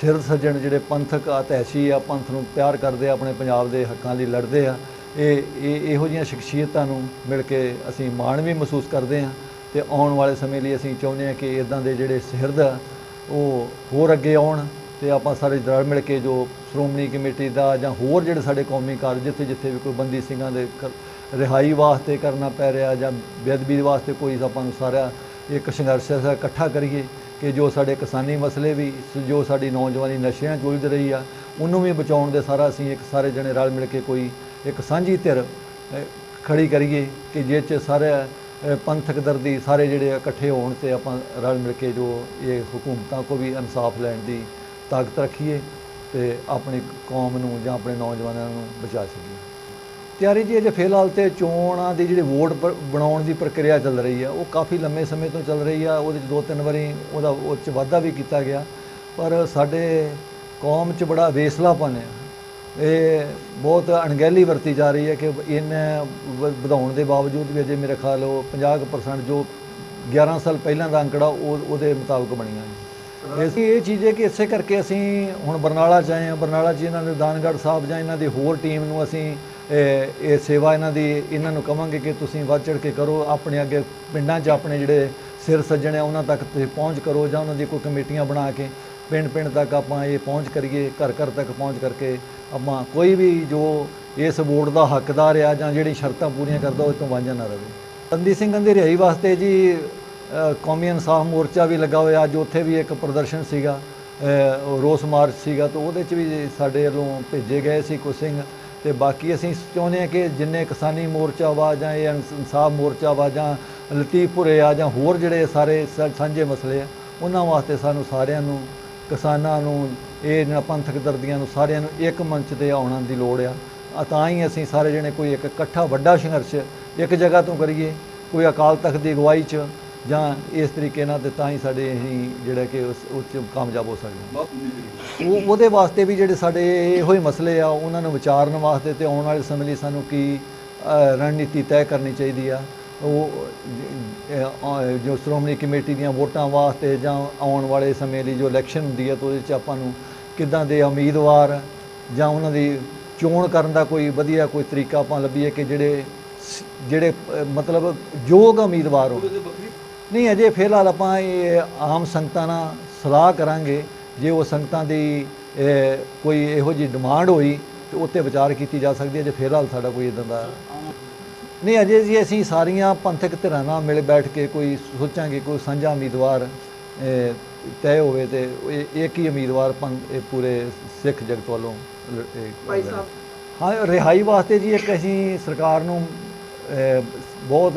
Speaker 5: ਸਿਰ ਸੱਜਣ ਜਿਹੜੇ ਪੰਥਕ ਅਤੈਸ਼ੀ ਆ, ਪੰਥ ਨੂੰ ਪਿਆਰ ਕਰਦੇ ਆ, ਆਪਣੇ ਪੰਜਾਬ ਦੇ ਹੱਕਾਂ ਲਈ ਲੜਦੇ ਆ, ਇਹ ਇਹ ਇਹੋ ਜਿਹੀਆਂ ਸ਼ਖਸੀਅਤਾਂ ਨੂੰ ਮਿਲ ਕੇ ਅਸੀਂ ਮਾਣ ਵੀ ਮਹਿਸੂਸ ਕਰਦੇ ਹਾਂ ਤੇ ਆਉਣ ਵਾਲੇ ਸਮੇਂ ਲਈ ਅਸੀਂ ਚਾਹੁੰਦੇ ਹਾਂ ਕਿ ਇਦਾਂ ਦੇ ਜਿਹੜੇ ਸਿਰਦ ਆ, ਉਹ ਹੋਰ ਅੱਗੇ ਆਉਣ। ਤੇ ਆਪਾਂ ਸਾਰੇ ਰਲ ਮਿਲ ਕੇ ਜੋ ਸ਼੍ਰੋਮਣੀ ਕਮੇਟੀ ਦਾ ਜਾਂ ਹੋਰ ਜਿਹੜੇ ਸਾਡੇ ਕੌਮੀ ਕਾਰਜ ਜਿੱਥੇ ਜਿੱਥੇ ਵੀ ਕੋਈ ਬੰਦੀ ਸਿੰਘਾਂ ਦੇ ਰਿਹਾਈ ਵਾਸਤੇ ਕਰਨਾ ਪੈ ਰਿਹਾ ਜਾਂ ਬੇਅਦਬੀ ਵਾਸਤੇ ਕੋਈ ਆਪਾਂ ਨੂੰ ਸਾਰਾ ਇੱਕ ਸੰਘਰਸ਼ ਇਕੱਠਾ ਕਰੀਏ ਕਿ ਜੋ ਸਾਡੇ ਕਿਸਾਨੀ ਮਸਲੇ ਵੀ ਜੋ ਸਾਡੀ ਨੌਜਵਾਨੀ ਨਸ਼ਿਆਂ 'ਚ ਰਹੀ ਆ ਉਹਨੂੰ ਵੀ ਬਚਾਉਣ ਦੇ ਸਾਰਾ ਅਸੀਂ ਇੱਕ ਸਾਰੇ ਜਣੇ ਰਲ ਮਿਲ ਕੇ ਕੋਈ ਇੱਕ ਸਾਂਝੀ ਧਿਰ ਅ, ਖੜੀ ਕਰੀਏ ਕਿ ਜਿਹ 'ਚ ਸਾਰੇ ਪੰਥਕ ਦਰਦੀ ਸਾਰੇ ਜਿਹੜੇ ਇਕੱਠੇ ਹੋਣ ਤੇ ਆਪਾਂ ਰਲ ਮਿਲ ਕੇ ਜੋ ਇਹ ਹਕੂਮਤਾਂ ਕੋ ਵੀ ਇਨਸਾਫ ਲੈਣ ਦੀ ਤਾਕਤ ਰੱਖੀਏ ਤੇ ਆਪਣੀ ਕੌਮ ਨੂੰ ਜਾਂ ਆਪਣੇ ਨੌਜਵਾਨਾਂ ਨੂੰ ਬਚਾ ਸਕੀਏ। ਤਿਆਰੀ ਜੀ, ਅਜੇ ਫਿਲਹਾਲ ਤੇ ਚੋਣਾਂ ਦੀ ਜਿਹੜੀ ਵੋਟ ਬਣਾਉਣ ਦੀ ਪ੍ਰਕਿਰਿਆ ਚੱਲ ਰਹੀ ਆ, ਉਹ ਕਾਫੀ ਲੰਮੇ ਸਮੇਂ ਤੋਂ ਚੱਲ ਰਹੀ ਆ, ਉਹਦੇ 'ਚ ਦੋ ਤਿੰਨ ਵਾਰੀ ਉਹਦਾ ਉਹ 'ਚ ਵਾਧਾ ਵੀ ਕੀਤਾ ਗਿਆ, ਪਰ ਸਾਡੇ ਕੌਮ 'ਚ ਬੜਾ ਵੇਸਲਾਪਨ ਹੈ ਇਹ ਬਹੁਤ ਅਣਗਹਿਲੀ ਵਰਤੀ ਜਾ ਰਹੀ ਹੈ ਕਿ ਇਹਨਾਂ ਵ- ਵਧਾਉਣ ਦੇ ਬਾਵਜੂਦ ਵੀ ਅਜੇ ਮੇਰੇ ਖਿਆਲ ਉਹ 50% ਜੋ 11 ਸਾਲ ਪਹਿਲਾਂ ਦਾ ਅੰਕੜਾ ਉਹ, ਉਹਦੇ ਮੁਤਾਬਕ ਬਣੀਆਂ ਨੇ। ਇਸ ਇਹ ਚੀਜ਼ ਹੈ ਕਿ ਇਸੇ ਕਰਕੇ ਅਸੀਂ ਹੁਣ ਬਰਨਾਲਾ ਚ ਆਏ ਹਾਂ। ਬਰਨਾਲਾ 'ਚ ਇਹਨਾਂ ਦੇ ਦਾਨਗੜ੍ਹ ਸਾਹਿਬ ਜਾਂ ਇਹਨਾਂ ਦੀ ਹੋਰ ਟੀਮ ਨੂੰ ਅਸੀਂ, ਇਹ ਸੇਵਾ ਇਹਨਾਂ ਦੀ, ਇਹਨਾਂ ਨੂੰ ਕਵਾਂਗੇ ਕਿ ਤੁਸੀਂ ਵੱਧ ਚੜ ਕੇ ਕਰੋ। ਆਪਣੇ ਅੱਗੇ ਪਿੰਡਾਂ 'ਚ ਆਪਣੇ ਜਿਹੜੇ ਸਿਰ ਸੱਜਣ ਆ ਉਹਨਾਂ ਤੱਕ ਤੁਸੀਂ ਪਹੁੰਚ ਕਰੋ ਜਾਂ ਉਹਨਾਂ ਦੀ ਕੋਈ ਕਮੇਟੀਆਂ ਬਣਾ ਕੇ ਪਿੰਡ ਪਿੰਡ ਤੱਕ ਆਪਾਂ ਇਹ ਪਹੁੰਚ ਕਰੀਏ, ਘਰ ਘਰ ਤੱਕ ਪਹੁੰਚ ਕਰਕੇ ਆਪਾਂ ਕੋਈ ਵੀ ਜੋ ਇਸ ਵੋਟ ਦਾ ਹੱਕਦਾਰ ਆ ਜਾਂ ਜਿਹੜੀ ਸ਼ਰਤਾਂ ਪੂਰੀਆਂ ਕਰਦਾ, ਉਹ ਤੋਂ ਵਾਂਝਾ ਨਾ ਰਹੇ। ਬੰਦੀ ਸਿੰਘਾਂ ਦੀ ਰਿਹਾਈ ਵਾਸਤੇ ਜੀ ਕੌਮੀ ਇਨਸਾਫ ਮੋਰਚਾ ਵੀ ਲੱਗਾ ਹੋਇਆ, ਅੱਜ ਉੱਥੇ ਵੀ ਇੱਕ ਪ੍ਰਦਰਸ਼ਨ ਸੀਗਾ ਰੋਸ ਮਾਰਚ ਸੀਗਾ, ਤਾਂ ਉਹਦੇ 'ਚ ਵੀ ਸਾਡੇ ਵੱਲੋਂ ਭੇਜੇ ਗਏ ਸੀ ਕੁਝ ਸਿੰਘ, ਤੇ ਬਾਕੀ ਅਸੀਂ ਚਾਹੁੰਦੇ ਹਾਂ ਕਿ ਜਿੰਨੇ ਕਿਸਾਨੀ ਮੋਰਚਾ ਵਾ ਜਾਂ ਇਹ ਇਨਸਾਫ ਮੋਰਚਾ ਵਾ ਜਾਂ ਲਤੀਫਪੁਰੇ ਆ ਜਾਂ ਹੋਰ ਜਿਹੜੇ ਸਾਰੇ ਸਾਂਝੇ ਮਸਲੇ ਆ, ਉਹਨਾਂ ਵਾਸਤੇ ਸਾਨੂੰ ਸਾਰਿਆਂ ਨੂੰ, ਕਿਸਾਨਾਂ ਨੂੰ, ਇਹ ਜਿਹੜਾ ਪੰਥਕ ਦਰਦੀਆਂ ਨੂੰ ਸਾਰਿਆਂ ਨੂੰ ਇੱਕ ਮੰਚ ਤੇ ਆਉਣ ਦੀ ਲੋੜ ਆ। ਤਾਂ ਹੀ ਅਸੀਂ ਸਾਰੇ ਜਣੇ ਕੋਈ ਇੱਕ ਇਕੱਠਾ ਵੱਡਾ ਸੰਘਰਸ਼ ਇੱਕ ਜਗ੍ਹਾ ਤੋਂ ਕਰੀਏ, ਕੋਈ ਅਕਾਲ ਤਖਤ ਦੀ ਅਗਵਾਈ 'ਚ ਜਾਂ ਇਸ ਤਰੀਕੇ ਨਾਲ ਤੇ ਤਾਂ ਹੀ ਸਾਡੇ ਅਸੀਂ ਜਿਹੜਾ ਕਿ ਉਸ ਉਸ 'ਚ ਕਾਮਯਾਬ ਹੋ ਸਕਦੇ ਹਾਂ। ਉਹ ਉਹਦੇ ਵਾਸਤੇ ਵੀ ਜਿਹੜੇ ਸਾਡੇ ਇਹੋ ਹੀ ਮਸਲੇ ਆ ਉਹਨਾਂ ਨੂੰ ਵਿਚਾਰਨ ਵਾਸਤੇ ਤੇ ਆਉਣ ਵਾਲੇ ਸਮੇਂ ਲਈ ਸਾਨੂੰ ਕੀ ਰਣਨੀਤੀ ਤੈਅ ਕਰਨੀ ਚਾਹੀਦੀ ਆ। ਉਹ ਜੋ ਸ਼੍ਰੋਮਣੀ ਕਮੇਟੀ ਦੀਆਂ ਵੋਟਾਂ ਵਾਸਤੇ ਜਾਂ ਆਉਣ ਵਾਲੇ ਸਮੇਂ ਲਈ ਜੋ ਇਲੈਕਸ਼ਨ ਹੁੰਦੀ ਹੈ ਤਾਂ ਉਹਦੇ 'ਚ ਆਪਾਂ ਨੂੰ ਕਿੱਦਾਂ ਦੇ ਉਮੀਦਵਾਰ ਜਾਂ ਉਹਨਾਂ ਦੀ ਚੋਣ ਕਰਨ ਦਾ ਕੋਈ ਵਧੀਆ ਕੋਈ ਤਰੀਕਾ ਆਪਾਂ ਲੱਭੀਏ ਕਿ ਜਿਹੜੇ ਜਿਹੜੇ ਮਤਲਬ ਯੋਗ ਉਮੀਦਵਾਰ ਹੋਣ। ਨਹੀਂ ਅਜੇ ਫਿਲਹਾਲ ਆਪਾਂ ਇਹ ਆਮ ਸੰਗਤਾਂ ਨਾਲ ਸਲਾਹ ਕਰਾਂਗੇ। ਜੇ ਉਹ ਸੰਗਤਾਂ ਦੀ ਕੋਈ ਇਹੋ ਜਿਹੀ ਡਿਮਾਂਡ ਹੋਈ ਤੇ ਉੱਤੇ ਵਿਚਾਰ ਕੀਤੀ ਜਾ ਸਕਦੀ ਹੈ। ਜੇ ਫਿਲਹਾਲ ਸਾਡਾ ਕੋਈ ਇਦਾਂ ਦਾ ਨਹੀਂ ਅਜੇ ਜੀ ਅਸੀਂ ਸਾਰੀਆਂ ਪੰਥਕ ਧਿਰਾਂ ਨਾਲ ਮਿਲ ਬੈਠ ਕੇ ਕੋਈ ਸੋਚਾਂਗੇ ਕੋਈ ਸਾਂਝਾ ਉਮੀਦਵਾਰ ਤੈਅ ਹੋਵੇ ਤੇ ਇਹ ਇੱਕ ਹੀ ਉਮੀਦਵਾਰ ਪੂਰੇ ਸਿੱਖ ਜਗਤ ਵੱਲੋਂ
Speaker 7: ਭਾਈ ਸਾਹਿਬ।
Speaker 5: ਹਾਂ ਰਿਹਾਈ ਵਾਸਤੇ ਜੀ ਇੱਕ ਅਸੀਂ ਸਰਕਾਰ ਨੂੰ ਬਹੁਤ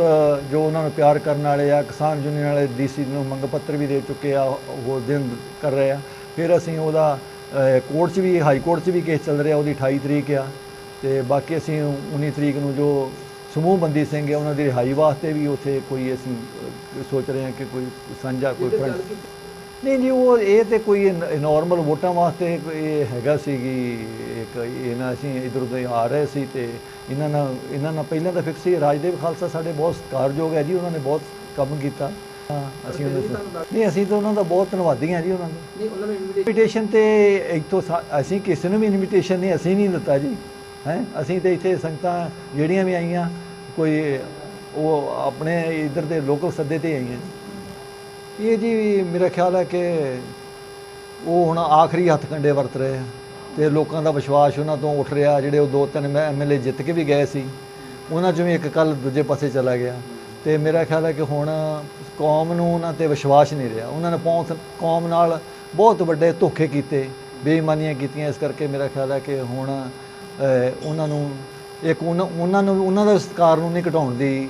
Speaker 5: ਜੋ ਉਹਨਾਂ ਨੂੰ ਪਿਆਰ ਕਰਨ ਵਾਲੇ ਆ ਕਿਸਾਨ ਯੂਨੀਅਨ ਵਾਲੇ ਡੀਸੀ ਨੂੰ ਮੰਗ ਪੱਤਰ ਵੀ ਦੇ ਚੁੱਕੇ ਆ ਉਹ ਦਿਨ ਕਰ ਰਹੇ ਆ। ਫਿਰ ਅਸੀਂ ਉਹਦਾ ਕੋਰਟ 'ਚ ਵੀ ਹਾਈ ਕੋਰਟ 'ਚ ਵੀ ਕੇਸ ਚੱਲ ਰਿਹਾ ਉਹਦੀ 28 ਤਰੀਕ ਆ। ਤੇ ਬਾਕੀ ਅਸੀਂ 19 ਤਰੀਕ ਨੂੰ ਜੋ ਸਮੂਹ ਬੰਦੀ ਸਿੰਘ ਆ ਉਹਨਾਂ ਦੀ ਰਿਹਾਈ ਵਾਸਤੇ ਵੀ ਉੱਥੇ ਕੋਈ ਅਸੀਂ ਸੋਚ ਰਹੇ ਹਾਂ ਕਿ ਕੋਈ ਸਾਂਝਾ ਕੋਈ ਫਰੰਟ ਨਹੀਂ ਜੀ ਉਹ ਇਹ ਤੇ ਕੋਈ ਨਾਰਮਲ ਵੋਟਾਂ ਵਾਸਤੇ ਇਹ ਹੈਗਾ ਸੀਗੀ ਇੱਕ ਇਹਨਾਂ ਅਸੀਂ ਇਧਰ ਉਧਰ ਆ ਰਹੇ ਸੀ ਤੇ ਇਹਨਾਂ ਨਾਲ ਇਹਨਾਂ ਨਾਲ ਪਹਿਲਾਂ ਤਾਂ ਫਿਕਸ ਸੀ। ਰਾਜਦੇਵ ਖਾਲਸਾ ਸਾਡੇ ਬਹੁਤ ਸਤਿਕਾਰਯੋਗ ਹੈ ਜੀ ਉਹਨਾਂ ਨੇ ਬਹੁਤ ਕੰਮ ਕੀਤਾ। ਅਸੀਂ ਉਹਨਾਂ ਦਾ ਨਹੀਂ ਅਸੀਂ ਤਾਂ ਉਹਨਾਂ ਦਾ ਬਹੁਤ ਧੰਨਵਾਦੀ ਹਾਂ ਜੀ ਉਹਨਾਂ ਦਾ।
Speaker 7: ਨਹੀਂ ਉਹਨਾਂ ਨੂੰ
Speaker 5: ਇਨਵੀਟੇਸ਼ਨ ਤੇ ਇੱਥੋਂ ਸਾ- ਅਸੀਂ ਕਿਸੇ ਨੂੰ ਵੀ ਇਨਵੀਟੇਸ਼ਨ ਨਹੀਂ ਅਸੀਂ ਨਹੀਂ ਦਿੱਤਾ ਜੀ। ਹੈ? ਅਸੀਂ ਤੇ ਇੱਥੇ ਸੰਗਤਾਂ ਜਿਹੜੀਆਂ ਵੀ ਆਈਆਂ ਕੋਈ ਉਹ ਆਪਣੇ ਇਧਰ ਦੇ ਲੋਕਲ ਸੱਦੇ ਤੇ ਆਈਆਂ ਇਹ ਜੀ ਮੇਰਾ ਖਿਆਲ ਹੈ ਕਿ ਉਹ ਹੁਣ ਆਖਰੀ ਹੱਥ ਕੰਡੇ ਵਰਤ ਰਹੇ ਆ ਤੇ ਲੋਕਾਂ ਦਾ ਵਿਸ਼ਵਾਸ ਉਹਨਾਂ ਤੋਂ ਉੱਠ ਰਿਹਾ, ਜਿਹੜੇ ਉਹ ਦੋ ਤਿੰਨ ਐਮਐਲਏ ਜਿੱਤ ਕੇ ਵੀ ਗਏ ਸੀ, ਉਹਨਾਂ ਚੋਂ ਵੀ ਇੱਕ ਕੱਲ ਦੂਜੇ ਪਾਸੇ ਚਲਾ ਗਿਆ। ਤੇ ਮੇਰਾ ਖਿਆਲ ਹੈ ਕਿ ਹੁਣ ਕੌਮ ਨੂੰ ਉਹਨਾਂ ਤੇ ਵਿਸ਼ਵਾਸ ਨਹੀਂ ਰਿਹਾ। ਉਹਨਾਂ ਨੇ ਪਹੁੰਚ ਕੌਮ ਨਾਲ ਬਹੁਤ ਵੱਡੇ ਧੋਖੇ ਕੀਤੇ, ਬੇਈਮਾਨੀਆਂ ਕੀਤੀਆਂ, ਇਸ ਕਰਕੇ ਮੇਰਾ ਖਿਆਲ ਹੈ ਕਿ ਹੁਣ ਉਹਨਾਂ ਨੂੰ ਇੱਕ ਉਹਨਾਂ ਉਹਨਾਂ ਨੂੰ ਉਹਨਾਂ ਦਾ ਸਤਿਕਾਰ ਨੂੰ ਨਹੀਂ ਘਟਾਉਣ ਦੀ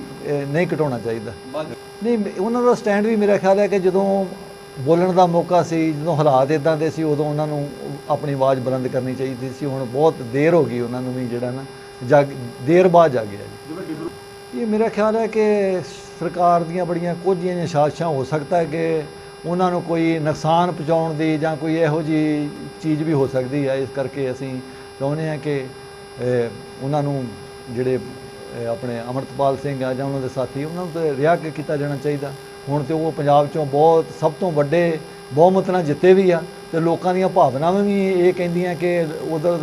Speaker 5: ਨਹੀਂ ਘਟਾਉਣਾ ਚਾਹੀਦਾ। ਨਹੀਂ ਉਹਨਾਂ ਦਾ ਸਟੈਂਡ ਵੀ ਮੇਰਾ ਖਿਆਲ ਹੈ ਕਿ ਜਦੋਂ ਬੋਲਣ ਦਾ ਮੌਕਾ ਸੀ ਜਦੋਂ ਹਾਲਾਤ ਇਦਾਂ ਦੇ ਸੀ ਉਦੋਂ ਉਹਨਾਂ ਨੂੰ ਆਪਣੀ ਆਵਾਜ਼ ਬੁਲੰਦ ਕਰਨੀ ਚਾਹੀਦੀ ਸੀ। ਹੁਣ ਬਹੁਤ ਦੇਰ ਹੋ ਗਈ ਉਹਨਾਂ ਨੂੰ ਵੀ ਜਿਹੜਾ ਨਾ ਜਾਗ ਦੇਰ ਬਾਅਦ ਜਾਗਿਆ ਜੀ। ਇਹ ਮੇਰਾ ਖਿਆਲ ਹੈ ਕਿ ਸਰਕਾਰ ਦੀਆਂ ਬੜੀਆਂ ਕੁਝ ਜਿਹੀਆਂ ਸਾਜ਼ਿਸ਼ਾਂ ਹੋ ਸਕਦਾ ਹੈ ਕਿ ਉਹਨਾਂ ਨੂੰ ਕੋਈ ਨੁਕਸਾਨ ਪਹੁੰਚਾਉਣ ਦੀ ਜਾਂ ਕੋਈ ਇਹੋ ਜਿਹੀ ਚੀਜ਼ ਵੀ ਹੋ ਸਕਦੀ ਹੈ। ਇਸ ਕਰਕੇ ਅਸੀਂ ਚਾਹੁੰਦੇ ਹਾਂ ਕਿ ਉਹਨਾਂ ਨੂੰ ਜਿਹੜੇ ਆਪਣੇ ਅਮਰਤਪਾਲ ਸਿੰਘ ਆ ਜਾਂ ਉਹਨਾਂ ਦੇ ਸਾਥੀ, ਉਹਨਾਂ ਨੂੰ ਤੇ ਰਿਹਾ ਕੀਤਾ ਜਾਣਾ ਚਾਹੀਦਾ। ਹੁਣ ਤੇ ਉਹ ਪੰਜਾਬ ਚੋਂ ਬਹੁਤ, ਸਭ ਤੋਂ ਵੱਡੇ ਬਹੁਮਤ ਨਾਲ ਜਿੱਤੇ ਵੀ ਆ ਤੇ ਲੋਕਾਂ ਦੀਆਂ ਭਾਵਨਾਵਾਂ ਵੀ ਇਹ ਕਹਿੰਦੀਆਂ ਕਿ ਉਧਰ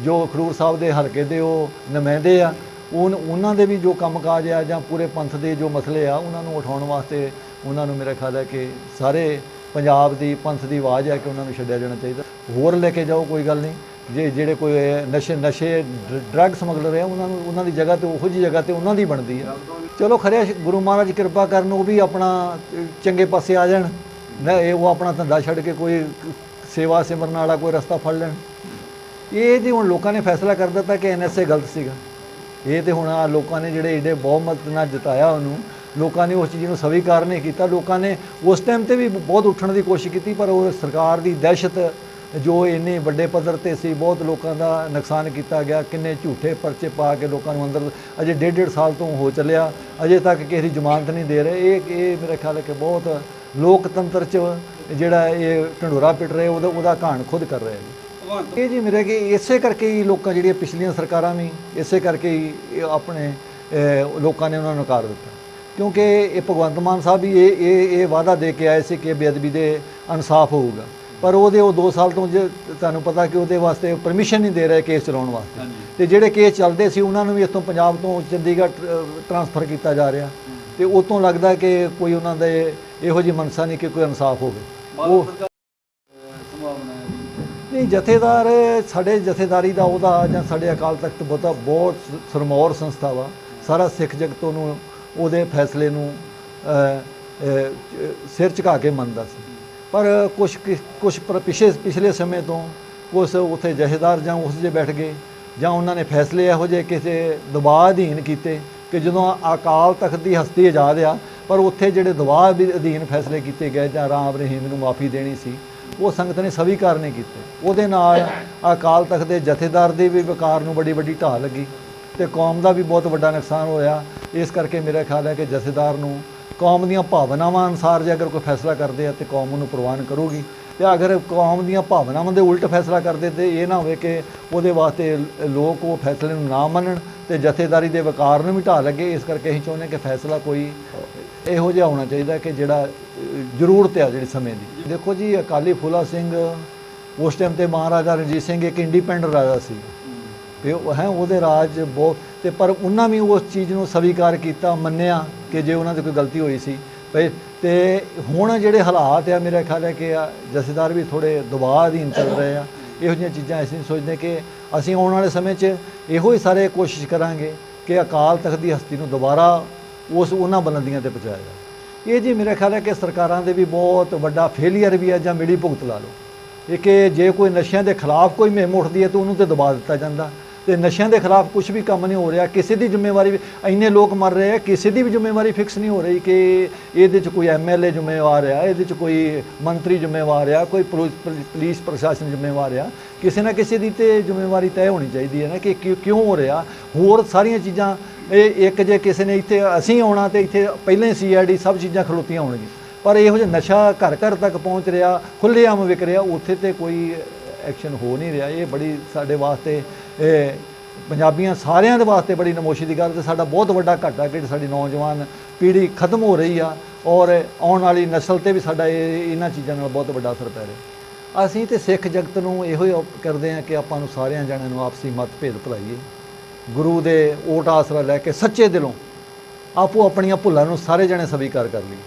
Speaker 5: ਜੋ ਖਡੂਰ ਸਾਹਿਬ ਦੇ ਹਲਕੇ ਦੇ ਉਹ ਨੁਮਾਇੰਦੇ ਆ ਉਨ- ਉਹਨਾਂ ਦੇ ਵੀ ਜੋ ਕੰਮਕਾਜ ਆ ਜਾਂ ਪੂਰੇ ਪੰਥ ਦੇ ਜੋ ਮਸਲੇ ਆ, ਉਹਨਾਂ ਨੂੰ ਉਠਾਉਣ ਵਾਸਤੇ ਉਹਨਾਂ ਨੂੰ ਮੇਰਾ ਖਿਆਲ ਹੈ ਕਿ ਸਾਰੇ ਪੰਜਾਬ ਦੀ, ਪੰਥ ਦੀ ਆਵਾਜ਼ ਹੈ ਕਿ ਉਹਨਾਂ ਨੂੰ ਛੱਡਿਆ ਜਾਣਾ ਚਾਹੀਦਾ। ਹੋਰ ਲੈ ਕੇ ਜਾਓ, ਕੋਈ ਗੱਲ ਨਹੀਂ। ਜੇ ਜਿਹੜੇ ਕੋਈ ਨਸ਼ੇ ਨਸ਼ੇ ਡਰੱਗ ਸਮਗਲਰ ਆ, ਉਹਨਾਂ ਨੂੰ, ਉਹਨਾਂ ਦੀ ਜਗ੍ਹਾ ਤੇ, ਉਹੋ ਜੀ ਜਗ੍ਹਾ ਤੇ ਉਹਨਾਂ ਦੀ ਬਣਦੀ ਹੈ ਚਲੋ ਖਰੇ, ਗੁਰੂ ਮਹਾਰਾਜ ਕਿਰਪਾ ਕਰਨ ਉਹ ਵੀ ਆਪਣਾ, ਚੰਗੇ ਪਾਸੇ ਆ ਜਾਣ। ਨਾ, ਇਹ ਉਹ ਆਪਣਾ ਧੰਦਾ ਛੱਡ ਕੇ ਕੋਈ ਸੇਵਾ ਸਿਮਰਨ ਵਾਲਾ ਕੋਈ ਰਸਤਾ ਫੜ ਲੈਣ। ਇਹ ਤੇ ਹੁਣ ਲੋਕਾਂ ਨੇ ਫੈਸਲਾ ਕਰ ਦਿੱਤਾ ਕਿ ਐਨਐਸਏ ਗਲਤ ਸੀਗਾ। ਇਹ ਤੇ ਹੁਣ ਆ ਲੋਕਾਂ ਨੇ ਜਿਹੜੇ ਏਡੇ ਬਹੁਮਤ ਨਾਲ ਜਿਤਾਇਆ ਉਹਨੂੰ, ਲੋਕਾਂ ਨੇ ਉਸ ਚੀਜ਼ ਨੂੰ ਸਵੀਕਾਰ ਨਹੀਂ ਕੀਤਾ। ਲੋਕਾਂ ਨੇ ਉਸ ਟਾਈਮ ਤੇ ਵੀ ਬਹੁਤ ਉੱਠਣ ਦੀ ਕੋਸ਼ਿਸ਼ ਕੀਤੀ, ਪਰ ਉਹ ਸਰਕਾਰ ਦੀ ਦਹਿਸ਼ਤ ਜੋ ਇੰਨੇ ਵੱਡੇ ਪੱਧਰ ਤੇ ਸੀ, ਬਹੁਤ ਲੋਕਾਂ ਦਾ ਨੁਕਸਾਨ ਕੀਤਾ ਗਿਆ, ਕਿੰਨੇ ਝੂਠੇ ਪਰਚੇ ਪਾ ਕੇ ਲੋਕਾਂ ਨੂੰ ਅੰਦਰ ਅਜੇ ਡੇਢ ਡੇਢ ਸਾਲ ਤੋਂ ਹੋ ਚੱਲਿਆ, ਅਜੇ ਤੱਕ ਕਿਸੇ ਦੀ ਜ਼ਮਾਨਤ ਨਹੀਂ ਦੇ ਰਹੇ। ਇਹ ਇਹ ਮੇਰੇ ਖਿਆਲ ਹੈ ਕਿ ਬਹੁਤ ਲੋਕਤੰਤਰ 'ਚ ਜਿਹੜਾ ਇਹ ਢੰਡੋਰਾ ਪਿੱਟ ਰਹੇ, ਉਹਦਾ ਉਹਦਾ ਘਾਣ ਖੁਦ ਕਰ ਰਹੇ ਜੀ ਇਹ ਜੀ ਮੇਰੇ ਕਿ ਇਸੇ ਕਰਕੇ ਹੀ ਲੋਕਾਂ ਜਿਹੜੀਆਂ ਪਿਛਲੀਆਂ ਸਰਕਾਰਾਂ ਵੀ ਇਸੇ ਕਰਕੇ ਹੀ ਆਪਣੇ ਲੋਕਾਂ ਨੇ ਉਹਨਾਂ ਨੂੰ ਨਕਾਰ ਦਿੱਤਾ। ਕਿਉਂਕਿ ਇਹ ਭਗਵੰਤ ਮਾਨ ਸਾਹਿਬ ਵੀ ਇਹ ਇਹ ਵਾਅਦਾ ਦੇ ਕੇ ਆਏ ਸੀ ਕਿ ਬੇਅਦਬੀ ਦੇ ਇਨਸਾਫ ਹੋਊਗਾ। ਪਰ ਉਹਦੇ ਉਹ 2 ਸਾਲ ਤੋਂ ਜੇ ਤੁਹਾਨੂੰ ਪਤਾ ਕਿ ਉਹਦੇ ਵਾਸਤੇ ਪਰਮਿਸ਼ਨ ਨਹੀਂ ਦੇ ਰਹੇ ਕੇਸ ਚਲਾਉਣ ਵਾਸਤੇ। ਤੇ ਜਿਹੜੇ ਕੇਸ ਚੱਲਦੇ ਸੀ ਉਹਨਾਂ ਨੂੰ ਵੀ ਇੱਥੋਂ ਪੰਜਾਬ ਤੋਂ ਚੰਡੀਗੜ੍ਹ ਟ੍ਰਾਂਸਫਰ ਕੀਤਾ ਜਾ ਰਿਹਾ। ਤੇ ਉਹ ਤੋਂ ਲੱਗਦਾ ਕਿ ਕੋਈ ਉਹਨਾਂ ਦੇ ਇਹੋ ਜਿਹੀ ਮਨਸਾ ਨਹੀਂ ਕਿ ਕੋਈ ਇਨਸਾਫ ਹੋਵੇ। ਉਹ ਨਹੀਂ ਜਥੇਦਾਰ ਸਾਡੇ ਜਥੇਦਾਰੀ ਦਾ ਉਹਦਾ ਜਾਂ ਸਾਡੇ ਅਕਾਲ ਤਖਤ ਬਹੁਤਾ ਬਹੁਤ ਸਰਮੌਰ ਸੰਸਥਾ ਵਾ। ਸਾਰਾ ਸਿੱਖ ਜਗਤ ਉਹਨੂੰ ਉਹਦੇ ਫੈਸਲੇ ਨੂੰ ਸਿਰ ਝੁਕਾ ਕੇ ਮੰਨਦਾ ਸੀ। ਪਰ ਕੁਝ ਕੁਝ ਪਿਛੇ ਪਿਛਲੇ ਸਮੇਂ ਤੋਂ ਕੁਝ ਉੱਥੇ ਜਥੇਦਾਰ ਜਾਂ ਉਸ ਜੇ ਬੈਠ ਗਏ ਜਾਂ ਉਹਨਾਂ ਨੇ ਫੈਸਲੇ ਇਹੋ ਜਿਹੇ ਕਿਸੇ ਦਬਾਅ ਅਧੀਨ ਕੀਤੇ ਕਿ ਜਦੋਂ ਅਕਾਲ ਤਖਤ ਦੀ ਹਸਤੀ ਆਜ਼ਾਦ ਆ, ਪਰ ਉੱਥੇ ਜਿਹੜੇ ਦਬਾਅ ਦੇ ਅਧੀਨ ਫੈਸਲੇ ਕੀਤੇ ਗਏ ਜਾਂ ਰਾਮ ਰਹੀਮ ਨੂੰ ਮਾਫੀ ਦੇਣੀ ਸੀ, ਉਹ ਸੰਗਤ ਨੇ ਸਵੀਕਾਰ ਨਹੀਂ ਕੀਤੇ। ਉਹਦੇ ਨਾਲ ਅਕਾਲ ਤਖਤ ਦੇ ਜਥੇਦਾਰ ਦੇ ਵੀ ਵਕਾਰ ਨੂੰ ਬੜੀ ਵੱਡੀ ਢਾਹ ਲੱਗੀ ਤੇ ਕੌਮ ਦਾ ਵੀ ਬਹੁਤ ਵੱਡਾ ਨੁਕਸਾਨ ਹੋਇਆ। ਇਸ ਕਰਕੇ ਮੇਰਾ ਖਿਆਲ ਹੈ ਕਿ ਜਥੇਦਾਰ ਨੂੰ ਕੌਮ ਦੀਆਂ ਭਾਵਨਾਵਾਂ ਅਨੁਸਾਰ ਜੇ ਅਗਰ ਕੋਈ ਫੈਸਲਾ ਕਰਦੇ ਆ ਤੇ ਕੌਮ ਉਹਨੂੰ ਪ੍ਰਵਾਨ ਕਰੂਗੀ। ਤੇ ਅਗਰ ਕੌਮ ਦੀਆਂ ਭਾਵਨਾਵਾਂ ਦੇ ਉਲਟ ਫੈਸਲਾ ਕਰਦੇ ਤੇ ਇਹ ਨਾ ਹੋਵੇ ਕਿ ਉਹਦੇ ਵਾਸਤੇ ਲੋਕ ਉਹ ਫੈਸਲੇ ਨੂੰ ਨਾ ਮੰਨਣ ਤੇ ਜਥੇਦਾਰੀ ਦੇ ਵਕਾਰ ਨੂੰ ਵੀ ਢਾਹ ਲੱਗੇ, ਇਸ ਕਰਕੇ ਅਸੀਂ ਚਾਹੁੰਦੇ ਕਿ ਫੈਸਲਾ ਕੋਈ ਇਹੋ ਜਿਹਾ ਹੋਣਾ ਚਾਹੀਦਾ ਕਿ ਜਿਹੜਾ ਜ਼ਰੂਰਤ ਹੈ ਜਿਹੜੀ ਸਮੇਂ ਦੀ। ਦੇਖੋ ਜੀ, ਅਕਾਲੀ ਫੂਲਾ ਸਿੰਘ, ਉਸ ਟਾਈਮ ਤੇ ਮਹਾਰਾਜਾ ਰਣਜੀਤ ਸਿੰਘ ਇੱਕ ਇੰਡੀਪੈਂਡੈਂਟ ਰਾਜਾ ਸੀ। ਤੇ ਉਹ ਹੈ, ਉਹਦੇ ਰਾਜ ਬਹੁਤ ਤੇ ਪਰ ਉਹਨਾਂ ਵੀ ਉਸ ਚੀਜ਼ ਨੂੰ ਸਵੀਕਾਰ ਕੀਤਾ, ਮੰਨਿਆ ਕਿ ਜੇ ਉਹਨਾਂ ਦੀ ਕੋਈ ਗਲਤੀ ਹੋਈ ਸੀ। ਭਈ ਤੇ ਹੁਣ ਜਿਹੜੇ ਹਾਲਾਤ ਆ, ਮੇਰਾ ਖਿਆਲ ਹੈ ਕਿ ਆ ਜਥੇਦਾਰ ਵੀ ਥੋੜੇ ਦਬਾਅ ਅਧੀਨ ਚੱਲ ਰਹੇ ਆ। ਇਹੋ ਜਿਹੀਆਂ ਚੀਜ਼ਾਂ ਅਸੀਂ ਸੋਚਦੇ ਕਿ ਅਸੀਂ ਆਉਣ ਵਾਲੇ ਸਮੇਂ 'ਚ ਇਹੋ ਹੀ ਸਾਰੇ ਕੋਸ਼ਿਸ਼ ਕਰਾਂਗੇ ਕਿ ਅਕਾਲ ਤਖਤ ਦੀ ਹਸਤੀ ਨੂੰ ਦੁਬਾਰਾ ਉਸ ਉਹਨਾਂ ਬੁਲੰਦੀਆਂ ਤੇ ਪਹੁੰਚਾਇਆ ਜਾਵੇ। ਇਹ ਜੀ ਮੇਰਾ ਖਿਆਲ ਹੈ ਕਿ ਸਰਕਾਰਾਂ ਦੇ ਵੀ ਬਹੁਤ ਵੱਡਾ ਫੇਲੀਅਰ ਵੀ ਹੈ ਜਾਂ ਮਿਲੀ ਭੁਗਤ ਲਾ ਲਓ। ਇਹ ਕਿ ਜੇ ਕੋਈ ਨਸ਼ਿਆਂ ਦੇ ਖਿਲਾਫ ਕੋਈ ਮੁਹਿੰਮ ਉੱਠਦੀ ਹੈ ਤਾਂ ਉਹਨੂੰ ਤੇ ਦਬਾ ਦਿੱਤਾ ਜਾਂਦਾ। ਤੇ ਨਸ਼ਿਆਂ ਦੇ ਖਿਲਾਫ ਕੁਝ ਵੀ ਕੰਮ ਨਹੀਂ ਹੋ ਰਿਹਾ, ਕਿਸੇ ਦੀ ਜ਼ਿੰਮੇਵਾਰੀ ਵੀ, ਇੰਨੇ ਲੋਕ ਮਰ ਰਹੇ ਆ, ਕਿਸੇ ਦੀ ਵੀ ਜ਼ਿੰਮੇਵਾਰੀ ਫਿਕਸ ਨਹੀਂ ਹੋ ਰਹੀ ਕਿ ਇਹਦੇ 'ਚ ਕੋਈ ਐਮਐਲਏ ਜ਼ਿੰਮੇਵਾਰ ਆ, ਇਹਦੇ 'ਚ ਕੋਈ ਮੰਤਰੀ ਜ਼ਿੰਮੇਵਾਰ ਆ, ਕੋਈ ਪੁਲਿਸ ਪੁਲਿਸ ਪ੍ਰਸ਼ਾਸਨ ਜ਼ਿੰਮੇਵਾਰ ਆ। ਕਿਸੇ ਨਾ ਕਿਸੇ ਦੀ ਤੇ ਜ਼ਿੰਮੇਵਾਰੀ ਤੈਅ ਹੋਣੀ ਚਾਹੀਦੀ ਹੈ ਨਾ ਕਿ ਕਿਉਂ ਕਿਉਂ ਹੋ ਰਿਹਾ। ਹੋਰ ਸਾਰੀਆਂ ਚੀਜ਼ਾਂ, ਇਹ ਇੱਕ ਜੇ ਕਿਸੇ ਨੇ ਇੱਥੇ, ਅਸੀਂ ਆਉਣਾ ਤੇ ਇੱਥੇ ਪਹਿਲਾਂ ਹੀ ਸੀਆਈਡੀ ਸਭ ਚੀਜ਼ਾਂ ਖਲੋਤੀਆਂ ਹੋਣਗੀਆਂ। ਪਰ ਇਹੋ ਜਿਹਾ ਨਸ਼ਾ ਘਰ ਘਰ ਤੱਕ ਪਹੁੰਚ ਰਿਹਾ ਖੁੱਲ੍ਹੇਆਮ ਵਿਕ ਰਿਹਾ, ਉੱਥੇ ਤੇ ਕੋਈ ਐਕਸ਼ਨ ਹੋ ਨਹੀਂ ਰਿਹਾ। ਇਹ ਬੜੀ ਸਾਡੇ ਵਾਸਤੇ ਪੰਜਾਬੀਆਂ ਸਾਰਿਆਂ ਦੇ ਵਾਸਤੇ ਬੜੀ ਨਮੋਸ਼ੀ ਦੀ ਗੱਲ ਤੇ ਸਾਡਾ ਬਹੁਤ ਵੱਡਾ ਘਾਟਾ ਕਿ ਸਾਡੀ ਨੌਜਵਾਨ ਪੀੜ੍ਹੀ ਖਤਮ ਹੋ ਰਹੀ ਆ ਔਰ ਆਉਣ ਵਾਲੀ ਨਸਲ ਤੇ ਵੀ ਸਾਡਾ ਇਹ, ਇਹਨਾਂ ਚੀਜ਼ਾਂ ਨਾਲ ਬਹੁਤ ਵੱਡਾ ਅਸਰ ਪੈ ਰਿਹਾ। ਅਸੀਂ ਤੇ ਸਿੱਖ ਜਗਤ ਨੂੰ ਇਹੋ ਹੀ ਕਰਦੇ ਹਾਂ ਕਿ ਆਪਾਂ ਨੂੰ ਸਾਰਿਆਂ ਜਣਿਆਂ ਨੂੰ ਆਪਸੀ ਮਤਭੇਦ ਭੁਲਾਈਏ। ਗੁਰੂ ਦੇ ਓਟ ਆਸਰਾ ਲੈ ਕੇ ਸੱਚੇ ਦਿਲੋਂ ਆਪੋ ਆਪਣੀਆਂ ਭੁੱਲਾਂ ਨੂੰ ਸਾਰੇ ਜਣੇ ਸਵੀਕਾਰ ਕਰ ਲਈਏ।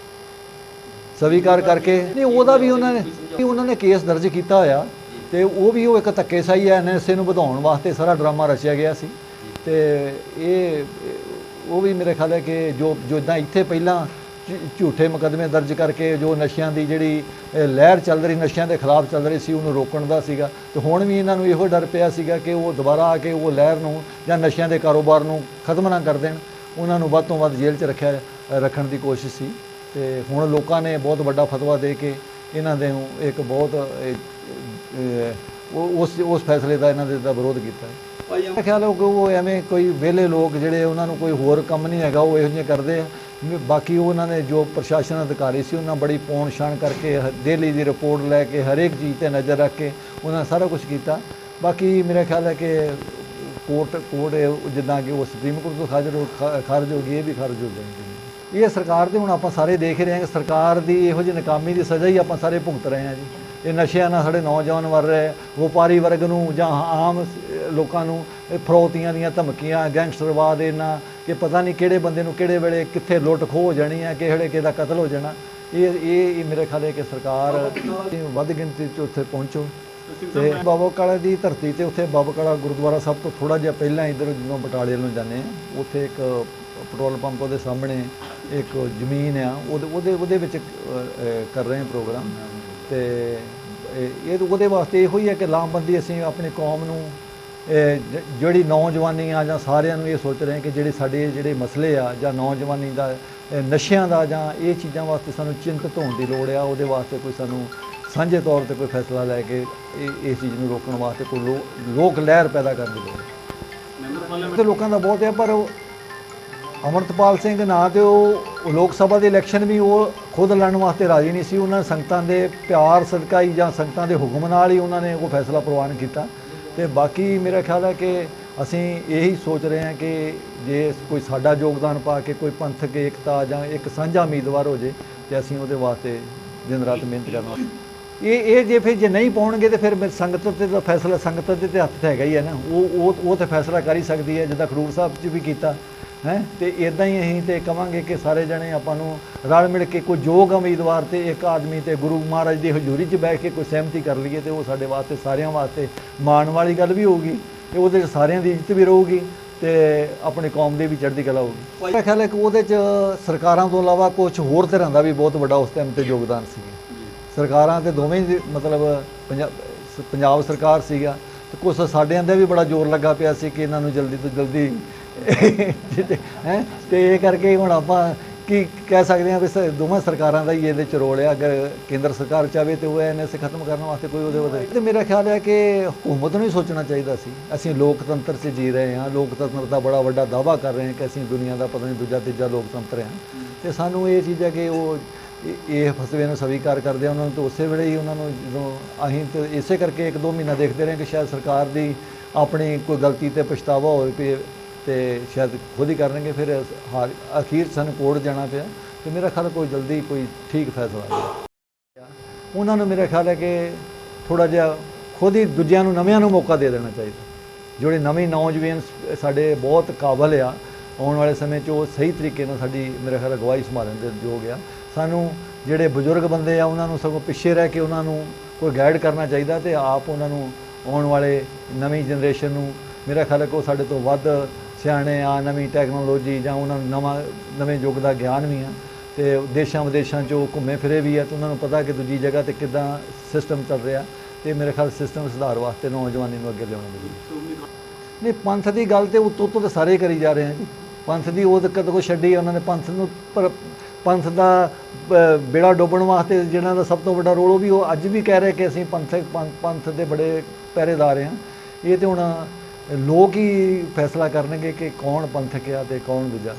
Speaker 5: ਸਵੀਕਾਰ ਕਰਕੇ, ਨਹੀਂ, ਉਹਦਾ ਵੀ ਉਹਨਾਂ ਨੇ ਉਹਨਾਂ ਨੇ ਕੇਸ ਦਰਜ ਕੀਤਾ ਹੋਇਆ ਤੇ ਉਹ ਵੀ ਉਹ ਇੱਕ ਧੱਕੇਸ਼ਾਹੀ ਹੈ ਐਨਐਸਏ ਨੂੰ ਵਧਾਉਣ ਵਾਸਤੇ ਸਾਰਾ ਡਰਾਮਾ ਰਚਿਆ ਗਿਆ ਸੀ। ਤੇ ਇਹ, ਉਹ ਵੀ ਮੇਰੇ ਖਿਆਲ ਹੈ ਕਿ ਜੋ ਜਿੱਦਾਂ ਇੱਥੇ ਪਹਿਲਾਂ ਝ- ਝੂਠੇ ਮੁਕੱਦਮੇ ਦਰਜ ਕਰਕੇ ਜੋ ਨਸ਼ਿਆਂ ਦੀ ਜਿਹੜੀ ਲਹਿਰ ਚੱਲ ਰਹੀ, ਨਸ਼ਿਆਂ ਦੇ ਖਿਲਾਫ ਚੱਲ ਰਹੀ ਸੀ, ਉਹਨੂੰ ਰੋਕਣ ਦਾ ਸੀਗਾ। ਤੇ ਹੁਣ ਵੀ ਇਹਨਾਂ ਨੂੰ ਇਹੋ ਡਰ ਪਿਆ ਸੀਗਾ ਕਿ ਉਹ ਦੁਬਾਰਾ ਆ ਕੇ ਉਹ ਲਹਿਰ ਨੂੰ ਜਾਂ ਨਸ਼ਿਆਂ ਦੇ ਕਾਰੋਬਾਰ ਨੂੰ ਖਤਮ ਨਾ ਕਰ ਦੇਣ। ਉਹਨਾਂ ਨੂੰ ਵੱਧ ਤੋਂ ਵੱਧ ਜੇਲ੍ਹ 'ਚ ਰੱਖਿਆ, ਰੱਖਣ ਦੀ ਕੋਸ਼ਿਸ਼ ਸੀ। ਤੇ ਹੁਣ ਲੋਕਾਂ ਨੇ ਬਹੁਤ ਵੱਡਾ ਫਤਵਾ ਦੇ ਕੇ ਇਹਨਾਂ ਦੇ ਨੂੰ ਇੱਕ ਬਹੁਤ ਉਸ ਉਸ ਫੈਸਲੇ ਦਾ ਇਹਨਾਂ ਦੇ ਦਾ ਵਿਰੋਧ ਕੀਤਾ। ਹੈ ਮੇਰਾ ਖਿਆਲ ਹੈ ਕਿ ਉਹ ਐਵੇਂ ਕੋਈ ਵਿਹਲੇ ਲੋਕ ਜਿਹੜੇ ਉਹਨਾਂ ਨੂੰ ਕੋਈ ਹੋਰ ਕੰਮ ਨਹੀਂ ਹੈਗਾ, ਉਹ ਇਹੋ ਜਿਹੀਆਂ ਕਰਦੇ ਆ। ਬਾਕੀ ਉਹਨਾਂ ਨੇ ਜੋ ਪ੍ਰਸ਼ਾਸਨ ਅਧਿਕਾਰੀ ਸੀ, ਉਹਨਾਂ ਬੜੀ ਪੌਣ ਛਾਣ ਕਰਕੇ ਦਿੱਲੀ ਦੀ ਰਿਪੋਰਟ ਲੈ ਕੇ ਹਰੇਕ ਚੀਜ਼ ਤੇ ਨਜ਼ਰ ਰੱਖ ਕੇ ਉਹਨਾਂ ਸਾਰਾ ਕੁਝ ਕੀਤਾ। ਬਾਕੀ ਮੇਰਾ ਖਿਆਲ ਹੈ ਕਿ ਕੋਰਟ ਕੋਰਟ ਜਿੱਦਾਂ ਕਿ ਉਹ ਸੁਪਰੀਮ ਕੋਰਟ ਤੋਂ ਖਾਰਜ ਹੋ ਖਾਰਜ ਹੋ ਗਈ, ਇਹ ਵੀ ਖਾਰਜ ਹੋ ਜਾਣਗੇ ਇਹ ਸਰਕਾਰ ਤੇ ਹੁਣ ਆਪਾਂ ਸਾਰੇ ਦੇਖ ਰਹੇ ਹਾਂ ਕਿ ਸਰਕਾਰ ਦੀ ਇਹੋ ਜਿਹੀ ਨਾਕਾਮੀ ਦੀ ਸਜ਼ਾ ਹੀ ਆਪਾਂ ਸਾਰੇ ਭੁਗਤ ਰਹੇ ਹਾਂ ਜੀ। ਇਹ ਨਸ਼ਿਆਂ ਨਾਲ ਸਾਡੇ ਨੌਜਵਾਨ ਮਰ ਰਹੇ ਵਪਾਰੀ ਵਰਗ ਨੂੰ ਜਾਂ ਆਮ ਲੋਕਾਂ ਨੂੰ ਇਹ ਫਰੋਤੀਆਂ ਦੀਆਂ ਧਮਕੀਆਂ ਗੈਂਗਸਟਰਵਾਦ ਇਹਨਾਂ ਕਿ ਪਤਾ ਨਹੀਂ ਕਿਹੜੇ ਬੰਦੇ ਨੂੰ ਕਿਹੜੇ ਵੇਲੇ ਕਿੱਥੇ ਲੁੱਟ ਖੋਹ ਹੋ ਜਾਣੀ ਹੈ ਕਿਹੜੇ ਕਿਹਦਾ ਕਤਲ ਹੋ ਜਾਣਾ। ਇਹ ਇਹ ਮੇਰੇ ਖਿਆਲ ਹੈ ਕਿ ਸਰਕਾਰ ਵੱਧ ਗਿਣਤੀ 'ਚ ਉੱਥੇ ਪਹੁੰਚੋ। ਤੇ ਬਾਬਾ ਕਾਲਾ ਦੀ ਧਰਤੀ ਤੇ ਉੱਥੇ ਬਾਬਾ ਕਾਲਾ ਗੁਰਦੁਆਰਾ ਸਭ ਤੋਂ ਥੋੜਾ ਜਿਹਾ ਪਹਿਲਾਂ ਇੱਧਰ ਜਦੋਂ ਬਟਾਲੇ ਨੂੰ ਜਾਂਦੇ ਆ ਉੱਥੇ ਇੱਕ ਪੈਟਰੋਲ ਪੰਪ ਉਹਦੇ ਸਾਹਮਣੇ ਇੱਕ ਜ਼ਮੀਨ ਆ ਉਹਦੇ ਉਹਦੇ ਉਹਦੇ ਵਿੱਚ ਕਰ ਰਹੇ ਹਾਂ ਪ੍ਰੋਗਰਾਮ। ਤੇ ਇਹ ਉਹਦੇ ਵਾਸਤੇ ਇਹੋ ਹੀ ਹੈ ਕਿ ਲਾਮਬੰਦੀ ਅਸੀਂ ਆਪਣੀ ਕੌਮ ਨੂੰ ਜਿਹੜੀ ਨੌਜਵਾਨੀ ਆ ਜਾਂ ਸਾਰਿਆਂ ਨੂੰ ਇਹ ਸੋਚ ਰਹੇ ਕਿ ਜਿਹੜੇ ਸਾਡੇ ਜਿਹੜੇ ਮਸਲੇ ਆ ਜਾਂ ਨੌਜਵਾਨੀ ਦਾ ਨਸ਼ਿਆਂ ਦਾ ਜਾਂ ਇਹ ਚੀਜ਼ਾਂ ਵਾਸਤੇ ਸਾਨੂੰ ਚਿੰਤਤ ਹੋਣ ਦੀ ਲੋੜ ਆ ਉਹਦੇ ਵਾਸਤੇ ਕੋਈ ਸਾਨੂੰ ਸਾਂਝੇ ਤੌਰ ਤੇ ਕੋਈ ਫੈਸਲਾ ਲੈ ਕੇ ਇਹ ਇਸ ਚੀਜ਼ ਨੂੰ ਰੋਕਣ ਵਾਸਤੇ ਕੋਈ ਲੋਕ ਲਹਿਰ ਪੈਦਾ ਕਰਨ ਦੀ ਲੋੜ ਹੈ ਤੇ ਲੋਕਾਂ ਦਾ ਬਹੁਤ ਹੈ ਪਰ ਅਮਰਤਪਾਲ ਸਿੰਘ ਨਾ ਤੇ ਉਹ ਲੋਕ ਸਭਾ ਦੇ ਇਲੈਕਸ਼ਨ ਵੀ ਉਹ ਖੁਦ ਲੜਨ ਵਾਸਤੇ ਰਾਜੀ ਨਹੀਂ ਸੀ। ਉਹਨਾਂ ਸੰਗਤਾਂ ਦੇ ਪਿਆਰ ਸਦਕਾ ਹੀ ਜਾਂ ਸੰਗਤਾਂ ਦੇ ਹੁਕਮ ਨਾਲ ਹੀ ਉਹਨਾਂ ਨੇ ਉਹ ਫੈਸਲਾ ਪ੍ਰਵਾਨ ਕੀਤਾ। ਤੇ ਬਾਕੀ ਮੇਰਾ ਖਿਆਲ ਹੈ ਕਿ ਅਸੀਂ ਇਹੀ ਸੋਚ ਰਹੇ ਹਾਂ ਕਿ ਜੇ ਕੋਈ ਸਾਡਾ ਯੋਗਦਾਨ ਪਾ ਕੇ ਕੋਈ ਪੰਥਕ ਏਕਤਾ ਜਾਂ ਇੱਕ ਸਾਂਝਾ ਉਮੀਦਵਾਰ ਹੋ ਜੇ, ਤੇ ਅਸੀਂ ਉਹਦੇ ਵਾਸਤੇ ਦਿਨ ਰਾਤ ਮਿਹਨਤ ਕਰਨਾ ਇਹ ਇਹ ਜੇ ਫਿਰ ਜੇ ਨਹੀਂ ਪਾਉਣਗੇ ਤੇ ਫਿਰ ਮੈਂ ਸੰਗਤ ਤੇ ਤਾਂ ਫੈਸਲਾ, ਸੰਗਤ ਦੇ ਤੇ ਹੱਥ ਤੇ ਹੈਗਾ ਹੀ ਹੈ ਨਾ। ਉਹ ਉਹ ਉਹ ਤੇ ਫੈਸਲਾ ਕਰ ਹੀ ਸਕਦੀ ਹੈ, ਜਿੱਦਾਂ ਖਡੂਰ ਸਾਹਿਬ 'ਚ ਵੀ ਕੀਤਾ। ਹੈ? ਤੇ ਇਦਾਂ ਹੀ ਅਸੀਂ ਤੇ ਕਵਾਂਗੇ ਕਿ ਸਾਰੇ ਜਣੇ ਆਪਾਂ ਨੂੰ ਰਲ ਮਿਲ ਕੇ ਕੋਈ ਯੋਗ ਉਮੀਦਵਾਰ ਤੇ ਇੱਕ ਆਦਮੀ ਤੇ ਗੁਰੂ ਮਹਾਰਾਜ ਦੀ ਹਜ਼ੂਰੀ 'ਚ ਬੈਠ ਕੇ ਕੋਈ ਸਹਿਮਤੀ ਕਰ ਲਈਏ ਤੇ ਉਹ ਸਾਡੇ ਵਾਸਤੇ, ਸਾਰਿਆਂ ਵਾਸਤੇ ਮਾਣ ਵਾਲੀ ਗੱਲ ਵੀ ਹੋਊਗੀ ਤੇ ਉਹਦੇ 'ਚ ਸਾਰਿਆਂ ਦੀ ਇੱਜ਼ਤ ਵੀ ਰਹੂਗੀ ਤੇ ਆਪਣੀ ਕੌਮ ਦੀ ਵੀ ਚੜ੍ਹਦੀ ਕਲਾ ਹੋਊਗੀ। ਮੇਰਾ ਖਿਆਲ ਹੈ ਕਿ ਉਹਦੇ 'ਚ ਸਰਕਾਰਾਂ ਤੋਂ ਇਲਾਵਾ ਕੁਝ ਹੋਰ ਤਰ੍ਹਾਂ ਦਾ ਵੀ ਬਹੁਤ ਵੱਡਾ ਉਸ ਟਾਈਮ ਤੇ ਯੋਗਦਾਨ ਸੀ ਸਰਕਾਰਾਂ ਤੇ ਦੋਵੇਂ ਮਤਲਬ ਪੰਜਾਬ ਸਰਕਾਰ ਸੀਗਾ ਤੇ ਕੁਛ ਸਾਡੇ ਅੰਦਰ ਵੀ ਬੜਾ ਜ਼ੋਰ ਲੱਗਾ ਪਿਆ ਸੀ ਕਿ ਇਹਨਾਂ ਨੂੰ ਜਲਦੀ ਤੋਂ ਜਲਦੀ ਹੈ? ਤੇ ਇਹ ਕਰਕੇ ਹੁਣ ਆਪਾਂ ਕੀ ਕਹਿ ਸਕਦੇ ਹਾਂ ਵੀ ਸ- ਦੋਵਾਂ ਸਰਕਾਰਾਂ ਦਾ ਹੀ ਇਹਦੇ ਚ ਰੋਲ ਹੈ ਅਗਰ ਕੇਂਦਰ ਸਰਕਾਰ ਚਾਹਵੇ ਤੇ ਉਹ ਐਨਐਸਏ ਖਤਮ ਕਰਨ ਵਾਸਤੇ ਕੋਈ ਉਹਦੇ ਉਹਦੇ। ਤੇ ਮੇਰਾ ਖਿਆਲ ਹੈ ਕਿ ਹਕੂਮਤ ਨੂੰ ਹੀ ਸੋਚਣਾ ਚਾਹੀਦਾ ਸੀ। ਅਸੀਂ ਲੋਕਤੰਤਰ 'ਚ ਜੀ ਰਹੇ ਹਾਂ। ਲੋਕਤੰਤਰ ਦਾ ਬੜਾ ਵੱਡਾ ਦਾਵਾ ਕਰ ਰਹੇ ਹਾਂ ਕਿ ਅਸੀਂ ਦੁਨੀਆ ਦਾ ਪਤਾ ਨਹੀਂ ਦੂਜਾ ਤੀਜਾ ਲੋਕਤੰਤਰ ਹਾਂ। ਤੇ ਸਾਨੂੰ ਇਹ ਚੀਜ਼ ਹੈ ਕਿ ਉਹ ਇਹ- ਫਸਵੇ ਨੂੰ ਸਵੀਕਾਰ ਕਰਦੇ ਆ। ਉਹਨਾਂ ਨੂੰ ਤਾਂ ਉਸੇ ਵੇਲੇ ਹੀ ਉਹਨਾਂ ਨੂੰ ਜਦੋਂ ਅਸੀਂ ਤਾਂ ਇਸੇ ਕਰਕੇ ਇੱਕ ਦੋ ਮਹੀਨਾ ਦੇਖਦੇ ਰਹੇ ਕਿ ਸ਼ਾਇਦ ਸਰਕਾਰ ਦੀ ਆਪਣੀ ਕੋਈ ਗਲਤੀ ਤੇ ਪਛਤਾਵਾ ਹੋਵੇ ਪਏ ਤੇ ਸ਼ਾਇਦ ਖੁਦ ਹੀ ਕਰਨਗੇ, ਫਿਰ ਹਾਰ ਅਖੀਰ ਸਾਨੂੰ ਕੋਰਟ ਜਾਣਾ ਪਿਆ। ਤੇ ਮੇਰਾ ਖਿਆਲ ਕੋਈ ਜਲਦੀ ਕੋਈ ਠੀਕ ਫੈਸਲਾ ਆਇਆ ਉਹਨਾਂ ਨੂੰ ਮੇਰਾ ਖਿਆਲ ਹੈ ਕਿ ਥੋੜਾ ਜਿਹਾ ਖੁਦ ਹੀ ਦੂਜਿਆਂ ਨੂੰ, ਨਵਿਆਂ ਨੂੰ ਮੌਕਾ ਦੇ ਦੇਣਾ ਚਾਹੀਦਾ। ਜਿਹੜੇ ਨਵੇਂ ਨੌਜਵਾਨ ਸਾਡੇ ਬਹੁਤ ਕਾਬਲ ਆ, ਆਉਣ ਵਾਲੇ ਸਮੇਂ 'ਚ ਉਹ ਸਹੀ ਤਰੀਕੇ ਨਾਲ ਸਾਡੀ ਮੇਰੇ ਖਿਆਲ ਅਗਵਾਈ ਸੰਭਾਲਣ ਦੇ ਯੋਗ ਆ। ਸਾਨੂੰ ਜਿਹੜੇ ਬਜ਼ੁਰਗ ਬੰਦੇ ਆ, ਉਹਨਾਂ ਨੂੰ ਸਗੋਂ ਪਿੱਛੇ ਰਹਿ ਕੇ ਉਹਨਾਂ ਨੂੰ ਕੋਈ ਗਾਈਡ ਕਰਨਾ ਚਾਹੀਦਾ ਤੇ ਆਪ ਉਹਨਾਂ ਨੂੰ ਆਉਣ ਵਾਲੇ ਨਵੀਂ ਜਨਰੇਸ਼ਨ ਨੂੰ ਮੇਰਾ ਖਿਆਲ ਹੈ ਕਿ ਉਹ ਸਾਡੇ ਤੋਂ ਵੱਧ ਸਿਆਣੇ ਆ, ਨਵੀਂ ਟੈਕਨੋਲੋਜੀ ਜਾਂ ਉਹਨਾਂ ਨੂੰ ਨਵਾਂ, ਨਵੇਂ ਯੁੱਗ ਦਾ ਗਿਆਨ ਵੀ ਆ, ਤੇ ਦੇਸ਼ਾਂ ਵਿਦੇਸ਼ਾਂ 'ਚ ਉਹ ਘੁੰਮੇ ਫਿਰੇ ਵੀ ਆ, ਤੇ ਉਹਨਾਂ ਨੂੰ ਪਤਾ ਕਿ ਦੂਜੀ ਜਗ੍ਹਾ ਤੇ ਕਿਦਾਂ ਸਿਸਟਮ ਚੱਲ ਰਿਹਾ, ਤੇ ਮੇਰੇ ਖਿਆਲ ਸਿਸਟਮ ਸੁਧਾਰ ਵਾਸਤੇ ਨੌਜਵਾਨੀ ਨੂੰ ਅੱਗੇ ਲਿਆਉਣਾ ਜ਼ਰੂਰੀ ਨਹੀਂ, ਪੰਥ ਦੀ ਗੱਲ ਤੇ ਉੱਤੋਂ ਉੱਤੋਂ ਤੇ ਸਾਰੇ ਕਰੀ ਜਾ ਰਹੇ ਆ ਜੀ। ਪੰਥ ਦੀ ਉਹ ਦਿੱਕਤ ਕਦੋਂ ਕੋ ਛੱਡੀ ਉਹਨਾਂ ਨੇ ਪੰਥ ਨੂੰ ਪਰ ਪੰਥ ਦਾ ਬੇੜਾ ਡੋਬਣ ਵਾਸਤੇ ਜਿਹਨਾਂ ਦਾ ਸਭ ਤੋਂ ਵੱਡਾ ਰੋਲ ਉਹ ਵੀ ਉਹ ਅੱਜ ਵੀ ਕਹਿ ਰਹੇ ਕਿ ਅਸੀਂ ਪੰਥਕ ਪੰਥ- ਪੰਥ ਦੇ ਬੜੇ ਪਹਿਰੇਦਾਰ ਹਾਂ ਇਹ ਤੇ ਹੁਣ ਲੋਕ ਹੀ ਫੈਸਲਾ ਕਰਨਗੇ ਕਿ ਕੌਣ ਪੰਥਕ ਆ ਤੇ ਕੌਣ ਦੂਜਾ।